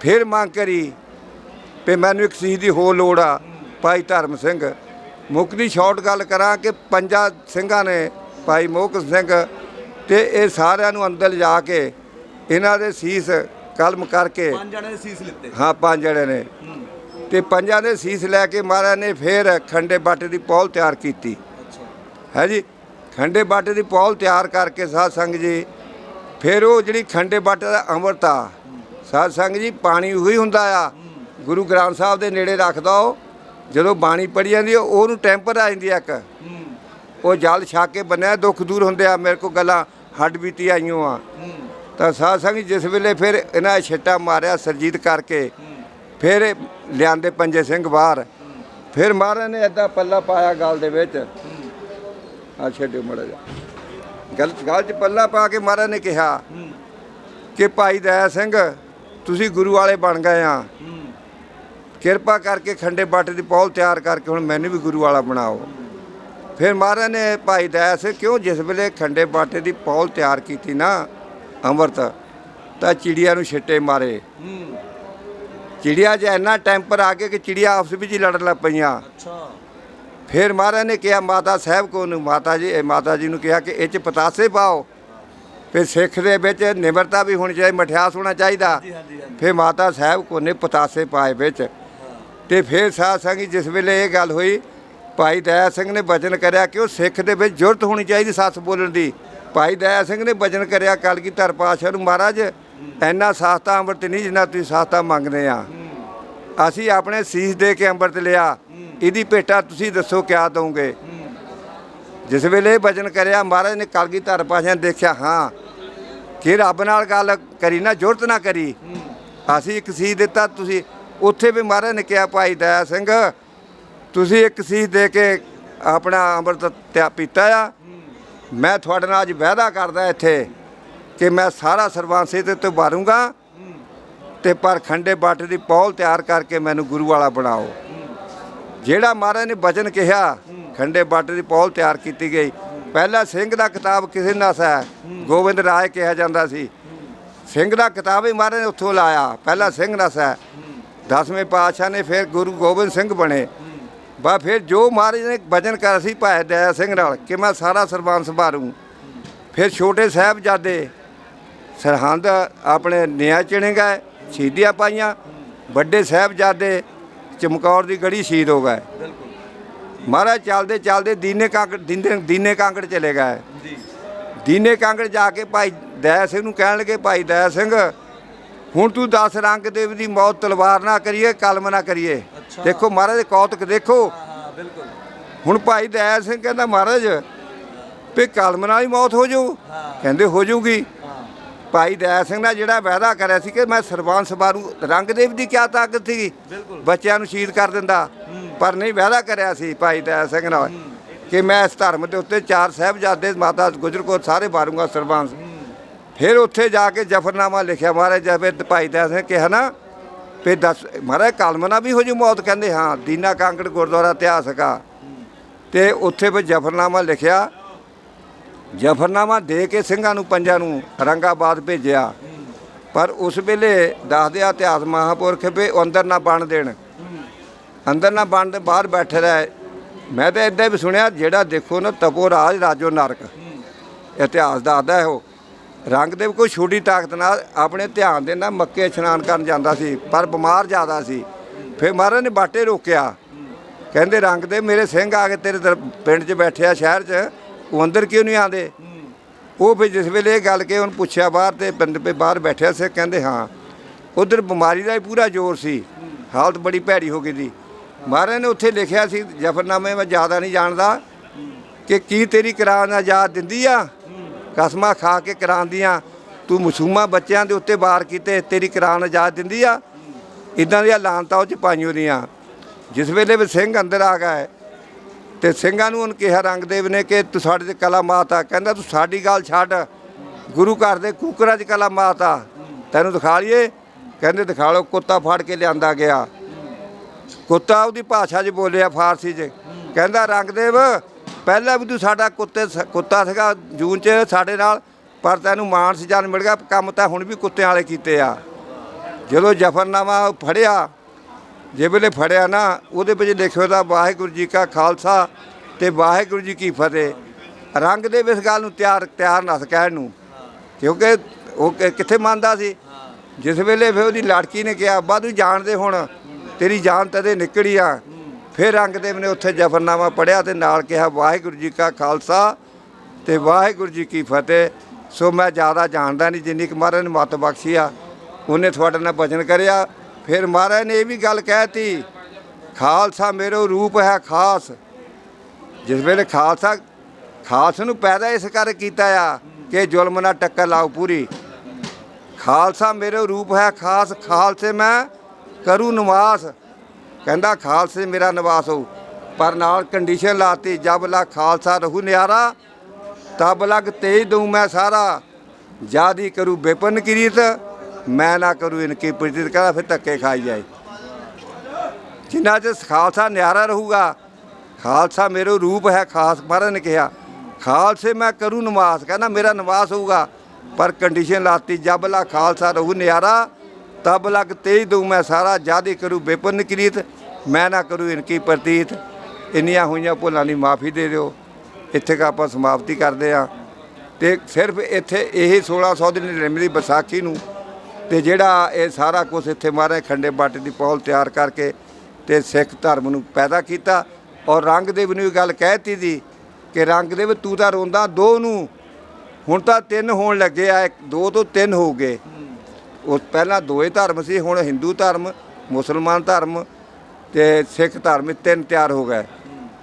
ਫਿਰ ਮੰਗ ਕਰੀ ਵੀ ਮੈਨੂੰ ਇੱਕ ਚੀਜ਼ ਦੀ ਹੋਰ ਲੋੜ ਆ ਭਾਈ ਧਰਮ ਸਿੰਘ। ਮੁੱਕਦੀ ਸ਼ਾਰਟ ਗੱਲ ਕਰਾਂ ਕਿ ਪੰਜਾਂ ਸਿੰਘਾਂ ਨੇ ਭਾਈ ਮੋਹਕ ਸਿੰਘ ਤੇ ਇਹ ਸਾਰਿਆਂ ਨੂੰ ਅੰਦਰ ਲਿਜਾ ਕੇ ਇਹਨਾਂ ਦੇ ਸੀਸ ਕਲਮ ਕਰਕੇ ਪੰਜ ਜਣੇ ਨੇ ਸੀਸ ਲਿੱਤੇ। ਹਾਂ ਪੰਜ ਜਣੇ ਨੇ। ਹੂੰ। ਤੇ ਪੰਜਾਂ ਦੇ ਸੀਸ ਲੈ ਕੇ ਮਹਾਰਾਜ ਨੇ ਫਿਰ ਖੰਡੇ ਬਾਟੇ ਦੀ ਪੌਲ ਤਿਆਰ ਕੀਤੀ। ਹੈ ਜੀ? ਖੰਡੇ ਬਾਟੇ ਦੀ ਪੌਲ ਤਿਆਰ ਕਰਕੇ ਸਾਧ ਸੰਗ ਜੀ ਫਿਰ ਉਹ ਜਿਹੜੀ ਖੰਡੇ ਬਾਟੇ ਦਾ ਅੰਮ੍ਰਿਤ ਆ ਸਾਧ ਸੰਗ ਜੀ ਪਾਣੀ ਉਹੀ ਹੁੰਦਾ ਆ। ਗੁਰੂ ਗ੍ਰੰਥ ਸਾਹਿਬ ਦੇ ਨੇੜੇ ਰੱਖਦਾ ਉਹ ਜਦੋਂ ਬਾਣੀ ਪੜੀ ਜਾਂਦੀ ਆ, ਉਹਨੂੰ ਟੈਂਪਰ ਆ ਜਾਂਦੀ ਆ ਇੱਕ। ਉਹ ਜਲ ਛਾ ਕੇ ਬੰਨਿਆ ਦੁੱਖ ਦੂਰ ਹੁੰਦੇ ਆ ਮੇਰੇ ਕੋ ਗੱਲਾਂ ਹੱਡ ਬੀਤੀ ਆਈਆਂ ਆ। ਤਾਂ ਸਾਧ ਸੰਗ ਜੀ ਜਿਸ ਵੇਲੇ ਫਿਰ ਇਹਨਾਂ ਨੇ ਛਿੱਟਾ ਮਾਰਿਆ ਸਰਜੀਤ ਕਰਕੇ ਫਿਰ ਲਿਆਂਦੇ ਪੰਜੇ ਸਿੰਘ ਬਾਹਰ। ਫਿਰ ਮਹਾਰਾਜ ਨੇ ਏਦਾਂ ਪੱਲਾ ਪਾਇਆ ਗੱਲ ਦੇ ਵਿੱਚ। ਆ ਛੱਡਿਓ ਮੜਾ ਜਾ ਗੱਲ ਗੱਲ 'ਚ ਪੱਲਾ ਪਾ ਕੇ ਮਹਾਰਾਜ ਨੇ ਕਿਹਾ ਕਿ ਭਾਈ ਦਇਆ ਸਿੰਘ, ਤੁਸੀਂ ਗੁਰੂ ਵਾਲੇ ਬਣ ਗਏ ਆ। ਕਿਰਪਾ ਕਰਕੇ ਖੰਡੇ ਬਾਟੇ ਦੀ ਪੌਲ ਤਿਆਰ ਕਰਕੇ ਹੁਣ ਮੈਨੂੰ ਵੀ ਗੁਰੂ ਵਾਲਾ ਬਣਾਓ। ਫਿਰ ਮਹਾਰਾਜ ਨੇ ਭਾਈ ਦਇਆ ਸਿੰਘ, ਕਿਉਂ ਜਿਸ ਵੇਲੇ ਖੰਡੇ ਬਾਟੇ ਦੀ ਪੌਲ ਤਿਆਰ ਕੀਤੀ ਨਾ ਅੰਮ੍ਰਿਤ, ਤਾਂ ਚਿੜੀਆਂ ਨੂੰ ਛਿੱਟੇ ਮਾਰੇ। ਚਿੜੀਆ 'ਚ ਇੰਨਾ ਟੈਂਪਰ ਆ ਗਿਆ ਕਿ ਚਿੜੀਆਂ ਆਪਸ ਵਿੱਚ ਹੀ ਲੜਨ ਲੱਗ ਪਈਆਂ। ਅੱਛਾ। ਫਿਰ ਮਹਾਰਾਜ ਨੇ ਕਿਹਾ ਮਾਤਾ ਸਾਹਿਬ ਕੋ ਨੂੰ ਮਾਤਾ ਜੀ ਇਹ ਮਾਤਾ ਜੀ ਨੂੰ ਕਿਹਾ ਕਿ ਇਹ ਚ ਪਤਾਸੇ ਪਾਓ। ਫਿਰ ਸਿੱਖ ਦੇ ਵਿੱਚ ਨਿਮਰਤਾ ਵੀ ਹੋਣੀ ਚਾਹੀਦੀ ਮਠਿਆਸ ਹੋਣਾ ਚਾਹੀਦਾ। ਫਿਰ ਮਾਤਾ ਸਾਹਿਬ ਕੋ ਨੇ ਪਤਾਸੇ ਪਾਏ ਵਿੱਚ। ਤੇ ਫਿਰ ਸਾਧ ਸੰਗੀ ਜਿਸ ਵੇਲੇ ਇਹ ਗੱਲ ਹੋਈ ਭਾਈ ਦਇਆ ਸਿੰਘ ਨੇ ਬਚਨ ਕਰਿਆ ਕਿ ਉਹ ਸਿੱਖ ਦੇ ਵਿੱਚ ਜੁਰਤ ਹੋਣੀ ਚਾਹੀਦੀ ਸੱਚ ਬੋਲਣ ਦੀ। ਭਾਈ ਦਇਆ ਸਿੰਘ ਨੇ ਬਚਨ ਕਰਿਆ ਕਲਗੀਧਰ ਪਾਤਸ਼ਾਹ ਨੂੰ ਮਹਾਰਾਜ ਇੰਨਾ ਸਾਸਤਾ ਅੰਮ੍ਰਿਤ ਨਹੀਂ ਜਿੰਨਾ ਤੁਸੀਂ ਸਾਸਤਾ ਮੰਗਦੇ ਆ। ਅਸੀਂ ਆਪਣੇ ਸੀਸ ਦੇ ਕੇ ਅੰਮ੍ਰਿਤ ਲਿਆ। ਇਹਦੀ ਭੇਟਾ ਤੁਸੀਂ ਦੱਸੋ ਕਿਆ ਦਵੋਗੇ ਜਿਸ ਵੇਲੇ ਵਜਨ ਕਰਿਆ, ਮਹਾਰਾਜ ਨੇ ਕਲਗੀਧਰ ਪਾਤਸ਼ਾਹ ਨੇ ਦੇਖਿਆ, ਹਾਂ, ਕਿ ਰੱਬ ਨਾਲ ਗੱਲ ਕਰੀ ਨਾ, ਜੁਰਤ ਨਾ ਕਰੀ। ਅਸੀਂ ਇੱਕ ਸੀਸ ਦਿੱਤਾ, ਤੁਸੀਂ ਉੱਥੇ ਵੀ ਮਹਾਰਾਜ ਨੇ ਕਿਹਾ, ਭਾਈ ਦਇਆ ਸਿੰਘ, ਤੁਸੀਂ ਇੱਕ ਸੀਸ ਦੇ ਕੇ ਆਪਣਾ ਅੰਮ੍ਰਿਤ ਤਿਆ ਪੀਤਾ ਆ। ਮੈਂ ਤੁਹਾਡੇ ਨਾਲ ਅੱਜ ਵਾਅਦਾ ਕਰਦਾ ਇੱਥੇ ਕਿ ਮੈਂ ਸਾਰਾ ਸਰਵਾਂਸੇ ਤੇ ਤੋਂ ਬਾਰੂੰਗਾ ਤੇ ਪਰ ਖੰਡੇ ਬਾਟੇ ਦੀ ਪੌਲ ਤਿਆਰ ਕਰਕੇ ਮੈਨੂੰ ਗੁਰੂ ਵਾਲਾ ਬਣਾਓ। ਜਿਹੜਾ ਮਹਾਰਾਜ ਨੇ ਬਚਨ ਕਿਹਾ, ਖੰਡੇ ਬਾਟੇ ਦੀ ਪੌਲ ਤਿਆਰ ਕੀਤੀ ਗਈ। ਪਹਿਲਾ ਸਿੰਘ ਦਾ ਕਿਤਾਬ ਕਿਸੇ ਨਸ ਹੈ ਗੋਬਿੰਦ ਰਾਏ ਕਿਹਾ ਜਾਂਦਾ ਸੀ। ਸਿੰਘ ਦਾ ਕਿਤਾਬ ਹੀ ਮਹਾਰਾਜ ਨੇ ਉੱਥੋਂ ਲਾਇਆ, ਪਹਿਲਾ ਸਿੰਘ ਨਸ ਹੈ ਦਸਵੇਂ ਪਾਤਸ਼ਾਹ ਨੇ ਫਿਰ ਗੁਰੂ ਗੋਬਿੰਦ ਸਿੰਘ ਬਣੇ। ਬਾ ਫਿਰ ਜੋ ਮਹਾਰਾਜ ਨੇ ਵਚਨ ਕਰ ਸੀ ਭਾਈ ਦਇਆ ਸਿੰਘ ਨਾਲ, ਕਿ ਮੈਂ ਸਾਰਾ ਸਰਬੰਸ ਸੰਭਾਲੂ। ਫਿਰ ਛੋਟੇ ਸਾਹਿਬਜ਼ਾਦੇ ਸਰਹੰਦ ਆਪਣੇ ਨਿਆਂ ਚਿਣੇ ਗਏ, ਸ਼ਹੀਦੀਆਂ ਪਾਈਆਂ। ਵੱਡੇ ਸਾਹਿਬਜ਼ਾਦੇ ਚਮਕੌਰ ਦੀ ਗੜੀ ਸ਼ਹੀਦ ਹੋ ਗਏ। ਮਹਾਰਾਜ ਚੱਲਦੇ ਚੱਲਦੇ ਦੀਨੇ ਕਾਂਗੜ ਦੀਨੇ ਕਾਂਗੜ ਚਲੇ ਗਏ। ਦੀਨੇ ਕਾਂਗੜ ਜਾ ਕੇ ਭਾਈ ਦਇਆ ਸਿੰਘ ਨੂੰ ਕਹਿਣ ਲੱਗੇ ਭਾਈ ਦਇਆ ਸਿੰਘ ਹੁਣ ਤੂੰ ਦੱਸ ਰੰਗ ਦੇਵ ਦੀ ਮੌਤ ਤਲਵਾਰ ਨਾ ਕਰੀਏ ਕਲਮ ਨਾ ਕਰੀਏ। ਦੇਖੋ ਮਹਾਰਾਜ ਦੇ ਕੌਤਕ ਦੇਖੋ। ਬਿਲਕੁਲ। ਹੁਣ ਭਾਈ ਦਇਆ ਸਿੰਘ ਕਹਿੰਦਾ ਮਹਾਰਾਜ ਵੀ ਕਲਮ ਨਾਲ ਹੀ ਮੌਤ ਹੋ ਜਾਊ। ਕਹਿੰਦੇ ਹੋ ਜਾਊਗੀ। ਭਾਈ ਦਇਆ ਸਿੰਘ ਨੇ ਜਿਹੜਾ ਵਾਅਦਾ ਕਰਿਆ ਸੀ ਕਿ ਮੈਂ ਸਰਬੰਸ ਬਾਰੂ ਰੰਗ ਦੇਵ ਦੀ ਕੀ ਤਾਕਤ ਸੀ ਬੱਚਿਆਂ ਨੂੰ ਸ਼ਹੀਦ ਕਰ ਦਿੰਦਾ। ਪਰ ਨਹੀਂ ਵਾਅਦਾ ਕਰਿਆ ਸੀ ਭਾਈ ਦਇਆ ਸਿੰਘ ਨਾਲ ਕਿ ਮੈਂ ਇਸ ਧਰਮ ਦੇ ਉੱਤੇ ਚਾਰ ਸਾਹਿਬਜ਼ਾਦੇ ਮਾਤਾ ਗੁਜਰ ਕੌਰ ਸਾਰੇ ਮਾਰੂੰਗਾ ਸਰਬੰਸ ਫਿਰ ਉੱਥੇ ਜਾ ਕੇ ਜਫਰਨਾਮਾ ਲਿਖਿਆ ਮਹਾਰਾਜ ਜਦ ਭਾਈ ਦਇਆ ਸਿੰਘ ਕਿਹਾ ਨਾ ਵੀ ਦੱਸ ਮਹਾਰਾਜ ਕਲਮਨਾ ਵੀ ਹੋ ਜੂ ਮੌਤ ਕਹਿੰਦੇ ਹਾਂ ਦੀਨਾ ਕਾਂਗੜ ਗੁਰਦੁਆਰਾ ਇਤਿਹਾਸਕ ਤੇ ਉੱਥੇ ਵੀ ਜਫਰਨਾਮਾ ਲਿਖਿਆ ਜਫਰਨਾਮਾ ਦੇ ਕੇ ਸਿੰਘਾਂ ਨੂੰ, ਪੰਜਾਂ ਨੂੰ ਰੰਗਾਬਾਦ ਭੇਜਿਆ। ਪਰ ਉਸ ਵੇਲੇ ਦੱਸਦੇ ਆ ਇਤਿਹਾਸ ਮਹਾਪੁਰਖ ਵੀ ਅੰਦਰ ਨਾ ਬਣ ਦੇਣ। ਅੰਦਰ ਨਾ ਬਣ ਦੇ ਬਾਹਰ ਬੈਠੇ ਰਹੇ। ਮੈਂ ਤਾਂ ਇਦਾਂ ਵੀ ਸੁਣਿਆ, ਜਿਹੜਾ ਦੇਖੋ ਨਾ, ਤਪੋ ਰਾਜ, ਰਾਜੋ ਨਰਕ। ਇਤਿਹਾਸ ਦੱਸਦਾ ਹੈ ਉਹ ਰੰਗਦੇਵ ਕੋਈ ਛੋਟੀ ਤਾਕਤ ਨਾਲ ਆਪਣੇ ਧਿਆਨ ਦੇ ਨਾਲ ਮੱਕੇ ਇਸ਼ਨਾਨ ਕਰਨ ਜਾਂਦਾ ਸੀ, ਪਰ ਬਿਮਾਰ ਜ਼ਿਆਦਾ ਸੀ। ਫਿਰ ਮਹਾਰਾਜ ਨੇ ਬਾਟੇ ਰੋਕਿਆ। ਕਹਿੰਦੇ ਰੰਗਦੇ ਮੇਰੇ ਸਿੰਘ ਆ ਕੇ ਤੇਰੇ ਦਰ- ਪਿੰਡ 'ਚ ਬੈਠਿਆ ਸ਼ਹਿਰ 'ਚ। ਉਹ ਅੰਦਰ ਕਿਉਂ ਨਹੀਂ ਆਉਂਦੇ? ਉਹ ਫਿਰ ਜਿਸ ਵੇਲੇ ਇਹ ਗੱਲ ਕੇ ਉਹਨੂੰ ਪੁੱਛਿਆ ਬਾਹਰ ਤੇ ਪਿੰਡ 'ਤੇ ਬਾਹਰ ਬੈਠਿਆ ਸੀ ਕਹਿੰਦੇ ਹਾਂ। ਉਧਰ ਬਿਮਾਰੀ ਦਾ ਹੀ ਪੂਰਾ ਜ਼ੋਰ ਸੀ। ਹਾਲਤ ਬੜੀ ਭੈੜੀ ਹੋ ਗਈ ਸੀ ਮਹਾਰਾਜ ਨੇ ਉੱਥੇ ਲਿਖਿਆ ਸੀ ਜਫਰਨਾਮੇ ਮੈਂ ਜ਼ਿਆਦਾ ਨਹੀਂ ਜਾਣਦਾ ਕਿ ਕੀ ਤੇਰੀ ਕੁਰਾਨ ਆਜ਼ਾਦ ਦਿੰਦੀ ਆ? ਕਸਮਾਂ ਖਾ ਕੇ ਕੁਰਾਨ ਦੀਆਂ ਤੂੰ ਮਾਸੂਮਾਂ ਬੱਚਿਆਂ ਦੇ ਉੱਤੇ ਵਾਰ ਕੀਤੇ ਤੇਰੀ ਕੁਰਾਨ ਆਜ਼ਾਦ ਦਿੰਦੀ ਆ? ਇਦਾਂ ਦੀਆਂ ਲਾਨਤਾਂ ਉਹ ਚ ਪਾਈਆਂ ਦੀਆਂ ਜਿਸ ਵੇਲੇ ਵੀ ਸਿੰਘ ਅੰਦਰ ਆ ਗਏ ਤੇ ਸਿੰਘਾਂ ਨੂੰ ਉਹਨ ਕਿਹਾ ਰੰਗਦੇਵ ਨੇ ਕਿ ਤੂੰ ਸਾਡੇ ਤੇ ਕਲਾ ਮਾਤਾ ਕਹਿੰਦਾ, ਤੂੰ ਸਾਡੀ ਗੱਲ ਛੱਡ। ਗੁਰੂ ਘਰ ਦੇ ਕੂਕਰਾਂ 'ਚ ਕਲਾ ਮਾਤਾ ਤੈਨੂੰ ਦਿਖਾ ਲਈਏ? ਕਹਿੰਦੇ, ਦਿਖਾ ਲਓ, ਕੁੱਤਾ ਫੜ ਕੇ ਲਿਆਂਦਾ ਗਿਆ। ਕੁੱਤਾ ਉਹਦੀ ਭਾਸ਼ਾ 'ਚ ਬੋਲਿਆ ਫਾਰਸੀ 'ਚ। ਕਹਿੰਦਾ, ਰੰਗਦੇਵ, ਪਹਿਲਾਂ ਵੀ ਤੂੰ ਸਾਡਾ ਕੁੱਤੇ ਕੁੱਤਾ ਸੀਗਾ ਜੂਨ 'ਚ ਸਾਡੇ ਨਾਲ, ਪਰ ਤੈਨੂੰ ਮਾਨਸ ਜਾਨ ਮਿਲ ਗਿਆ। ਕੰਮ ਤਾਂ ਹੁਣ ਵੀ ਕੁੱਤਿਆਂ ਵਾਲੇ ਕੀਤੇ ਆ। ਜਦੋਂ ਜਫਰਨਾਮਾ ਫੜਿਆ ਜੇ ਵੇਲੇ ਫੜਿਆ ਨਾ, ਉਹਦੇ ਵਿੱਚ ਲਿਖਿਆ ਦਾ ਵਾਹਿਗੁਰੂ ਜੀ ਕਾ ਖਾਲਸਾ ਤੇ ਵਾਹਿਗੁਰੂ ਜੀ ਕੀ ਫਤਿਹ। ਰੰਗ ਦੇ ਇਸ ਗੱਲ ਨੂੰ ਤਿਆਰ ਤਿਆਰ ਨਾ ਸੀ ਕਹਿਣ ਨੂੰ ਕਿਉਂਕਿ ਉਹ ਕਿ- ਕਿੱਥੇ ਮੰਨਦਾ ਸੀ? ਜਿਸ ਵੇਲੇ ਫਿਰ ਉਹਦੀ ਲੜਕੀ ਨੇ ਕਿਹਾ ਅੱਬਾ ਤੂੰ ਜਾਣਦੇ ਹੁਣ, ਤੇਰੀ ਜਾਨ ਤਦੇ ਨਿਕਲੀ ਆ। ਫਿਰ ਰੰਗਦੇਵ ਨੇ ਉੱਥੇ ਜਫਰਨਾਮਾ ਪੜਿਆ ਤੇ ਨਾਲ ਕਿਹਾ, ਵਾਹਿਗੁਰੂ ਜੀ ਕਾ ਖਾਲਸਾ ਤੇ ਵਾਹਿਗੁਰੂ ਜੀ ਕੀ ਫਤਿਹ। ਸੋ ਮੈਂ ਜ਼ਿਆਦਾ ਜਾਣਦਾ ਨਹੀਂ, ਜਿੰਨੀ ਕੁ ਮਹਾਰਾਜ ਨੇ ਮੱਤ ਬਖਸ਼ੀ ਆ, ਉਹਨੇ ਤੁਹਾਡੇ ਨਾਲ ਭਜਨ ਕਰਿਆ। ਫਿਰ ਮਹਾਰਾਜ ਨੇ ਇਹ ਵੀ ਗੱਲ ਕਹਿਤੀ, ਖਾਲਸਾ ਮੇਰੋ ਰੂਪ ਹੈ ਖਾਸ। ਜਿਸ ਵੇਲੇ ਖਾਲਸਾ, ਖਾਸ ਨੂੰ ਪੈਦਾ ਇਸ ਕਰ ਕੀਤਾ ਆ ਕਿ ਜ਼ੁਲਮ ਨਾਲ ਟੱਕਰ ਲਾਓ ਪੂਰੀ। ਖਾਲਸਾ ਮੇਰੇ ਰੂਪ ਹੈ ਖਾਸ, ਖਾਲਸੇ ਮੈਂ ਕਰੂ ਨਿਵਾਸ। ਕਹਿੰਦਾ, ਖਾਲਸੇ ਮੇਰਾ ਨਿਵਾਸ ਹੋ ਪਰ ਨਾਲ ਕੰਡੀਸ਼ਨ ਲਾਤੀ, ਜਬ ਲਾ ਖਾਲਸਾ ਰਹੂ ਨਿਆਰਾ, ਤਬ ਲਗ ਤੇਜ ਦਊ ਮੈਂ ਸਾਰਾ। ਜਾਦੀ ਕਰੂ ਬੇਪਨ ਕੀਰੀਤ ਮੈਂ ਨਾ ਕਰੂ ਇਨਕੀ ਪ੍ਰੀਤ ਕਹਿੰਦਾ, ਫਿਰ ਧੱਕੇ ਖਾਈ ਜਾਏ। ਜਿੰਨਾ ਚ ਖਾਲਸਾ ਨਿਆਰਾ ਰਹੂਗਾ, ਖਾਲਸਾ ਮੇਰੋ ਰੂਪ ਹੈ, ਖਾਸ ਮਹਾਰਾਜ ਨੇ ਕਿਹਾ। ਖਾਲਸੇ ਮੈਂ ਕਰੂ ਨਮਾਜ਼, ਕਹਿੰਦਾ ਮੇਰਾ ਨਮਾਜ਼ ਹੋਊਗਾ, ਪਰ ਕੰਡੀਸ਼ਨ ਲਾਤੀ, ਜਬ ਲਾ ਖਾਲਸਾ ਰਹੂ ਨਿਆਰਾ, ਤਬ ਲਗ ਤੇਜ ਦਊ ਮੈਂ ਸਾਰਾ ਜਾਦੀ ਕਰੂ ਬੇਪਨ ਕੀਰੀਤ, ਮੈਂ ਨਾ ਕਰੂ ਇਨਕੀ ਪ੍ਰਤੀਤ। ਇੰਨੀਆਂ ਹੋਈਆਂ ਭੁੱਲਾਂ ਦੀ ਮਾਫੀ ਦੇ ਦਿਓ। ਇੱਥੇ ਕਾ ਆਪਾਂ ਸਮਾਪਤੀ ਕਰਦੇ ਆ ਤੇ ਸਿਰਫ ਇੱਥੇ ਇਹ 1600 ਦੀ ਨਿਰਮਲੀ ਵਿਸਾਖੀ ਨੂੰ ਤੇ ਜਿਹੜਾ ਇਹ ਸਾਰਾ ਕੁਝ ਇੱਥੇ ਮਾਰੇ ਖੰਡੇ ਬਾਟੇ ਦੀ ਪੌਲ ਤਿਆਰ ਕਰਕੇ ਤੇ ਸਿੱਖ ਧਰਮ ਨੂੰ ਪੈਦਾ ਕੀਤਾ ਔਰ ਰੰਗਦੇਵ ਨੂੰ ਇਹ ਗੱਲ ਕਹਿਤੀ ਦੀ ਕਿ ਰੰਗਦੇਵ ਤੂੰ ਤਾਂ ਰੋਂਦਾ, ਦੋ ਨੂੰ। ਹੁਣ ਤਾਂ ਤਿੰਨ ਹੋਣ ਲੱਗੇ ਆ, ਇੱਕ- ਦੋ ਤੋਂ ਤਿੰਨ ਹੋ ਗਏ। ਉਹ ਪਹਿਲਾਂ ਦੋਏ ਧਰਮ ਸੀ, ਹੁਣ ਹਿੰਦੂ ਧਰਮ, ਮੁਸਲਮਾਨ ਧਰਮ ਤੇ ਸਿੱਖ ਧਰਮ ਤਿੰਨ ਤਿਆਰ ਹੋ ਗਏ।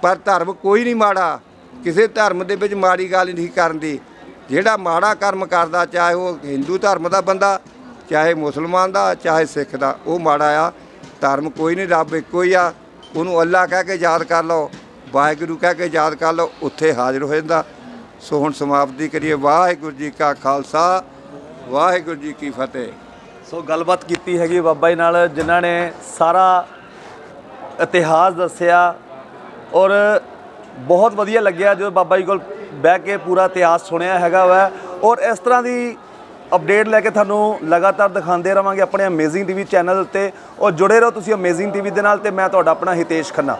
ਪਰ ਧਰਮ ਕੋਈ ਨਹੀਂ ਮਾੜਾ। ਕਿਸੇ ਧਰਮ ਦੇ ਵਿੱਚ ਮਾੜੀ ਗੱਲ ਨਹੀਂ ਕਰਨ ਦੀ। ਜਿਹੜਾ ਮਾੜਾ ਕਰਮ ਕਰਦਾ, ਚਾਹੇ ਉਹ ਹਿੰਦੂ ਧਰਮ ਦਾ ਬੰਦਾ ਚਾਹੇ ਮੁਸਲਮਾਨ ਦਾ, ਚਾਹੇ ਸਿੱਖ ਦਾ, ਉਹ ਮਾੜਾ ਆ, ਧਰਮ ਕੋਈ ਨਹੀਂ, ਰੱਬ ਇੱਕੋ ਹੀ ਆ। ਉਹਨੂੰ ਅੱਲਾ ਕਹਿ ਕੇ ਯਾਦ ਕਰ ਲਓ, ਵਾਹਿਗੁਰੂ ਕਹਿ ਕੇ ਯਾਦ ਕਰ ਲਓ, ਉੱਥੇ ਹਾਜ਼ਰ ਹੋ ਜਾਂਦਾ। ਸੋ ਹੁਣ ਸਮਾਪਤੀ ਕਰੀਏ, ਵਾਹਿਗੁਰੂ ਜੀ ਕਾ ਖਾਲਸਾ, ਵਾਹਿਗੁਰੂ ਜੀ ਕੀ ਫਤਿਹ। ਸੋ ਗੱਲਬਾਤ ਕੀਤੀ ਹੈਗੀ ਬਾਬਾ ਜੀ ਨਾਲ, ਜਿਨ੍ਹਾਂ ਨੇ ਸਾਰਾ ਇਤਿਹਾਸ ਦੱਸਿਆ ਔਰ ਬਹੁਤ ਵਧੀਆ ਲੱਗਿਆ ਜਦੋਂ ਬਾਬਾ ਜੀ ਕੋਲ ਬਹਿ ਕੇ ਪੂਰਾ ਇਤਿਹਾਸ ਸੁਣਿਆ ਹੈਗਾ ਵਾ। ਔਰ ਇਸ ਤਰ੍ਹਾਂ ਦੀ ਅਪਡੇਟ ਲੈ ਕੇ ਤੁਹਾਨੂੰ ਲਗਾਤਾਰ ਦਿਖਾਉਂਦੇ ਰਵਾਂਗੇ ਆਪਣੇ ਅਮੇਜ਼ਿੰਗ ਟੀਵੀ ਚੈਨਲ ਉੱਤੇ ਔਰ ਜੁੜੇ ਰਹੋ ਤੁਸੀਂ ਅਮੇਜ਼ਿੰਗ ਟੀਵੀ ਦੇ ਨਾਲ ਤੇ ਮੈਂ ਤੁਹਾਡਾ ਆਪਣਾ ਹਿਤੇਸ਼ ਖੰਨਾ।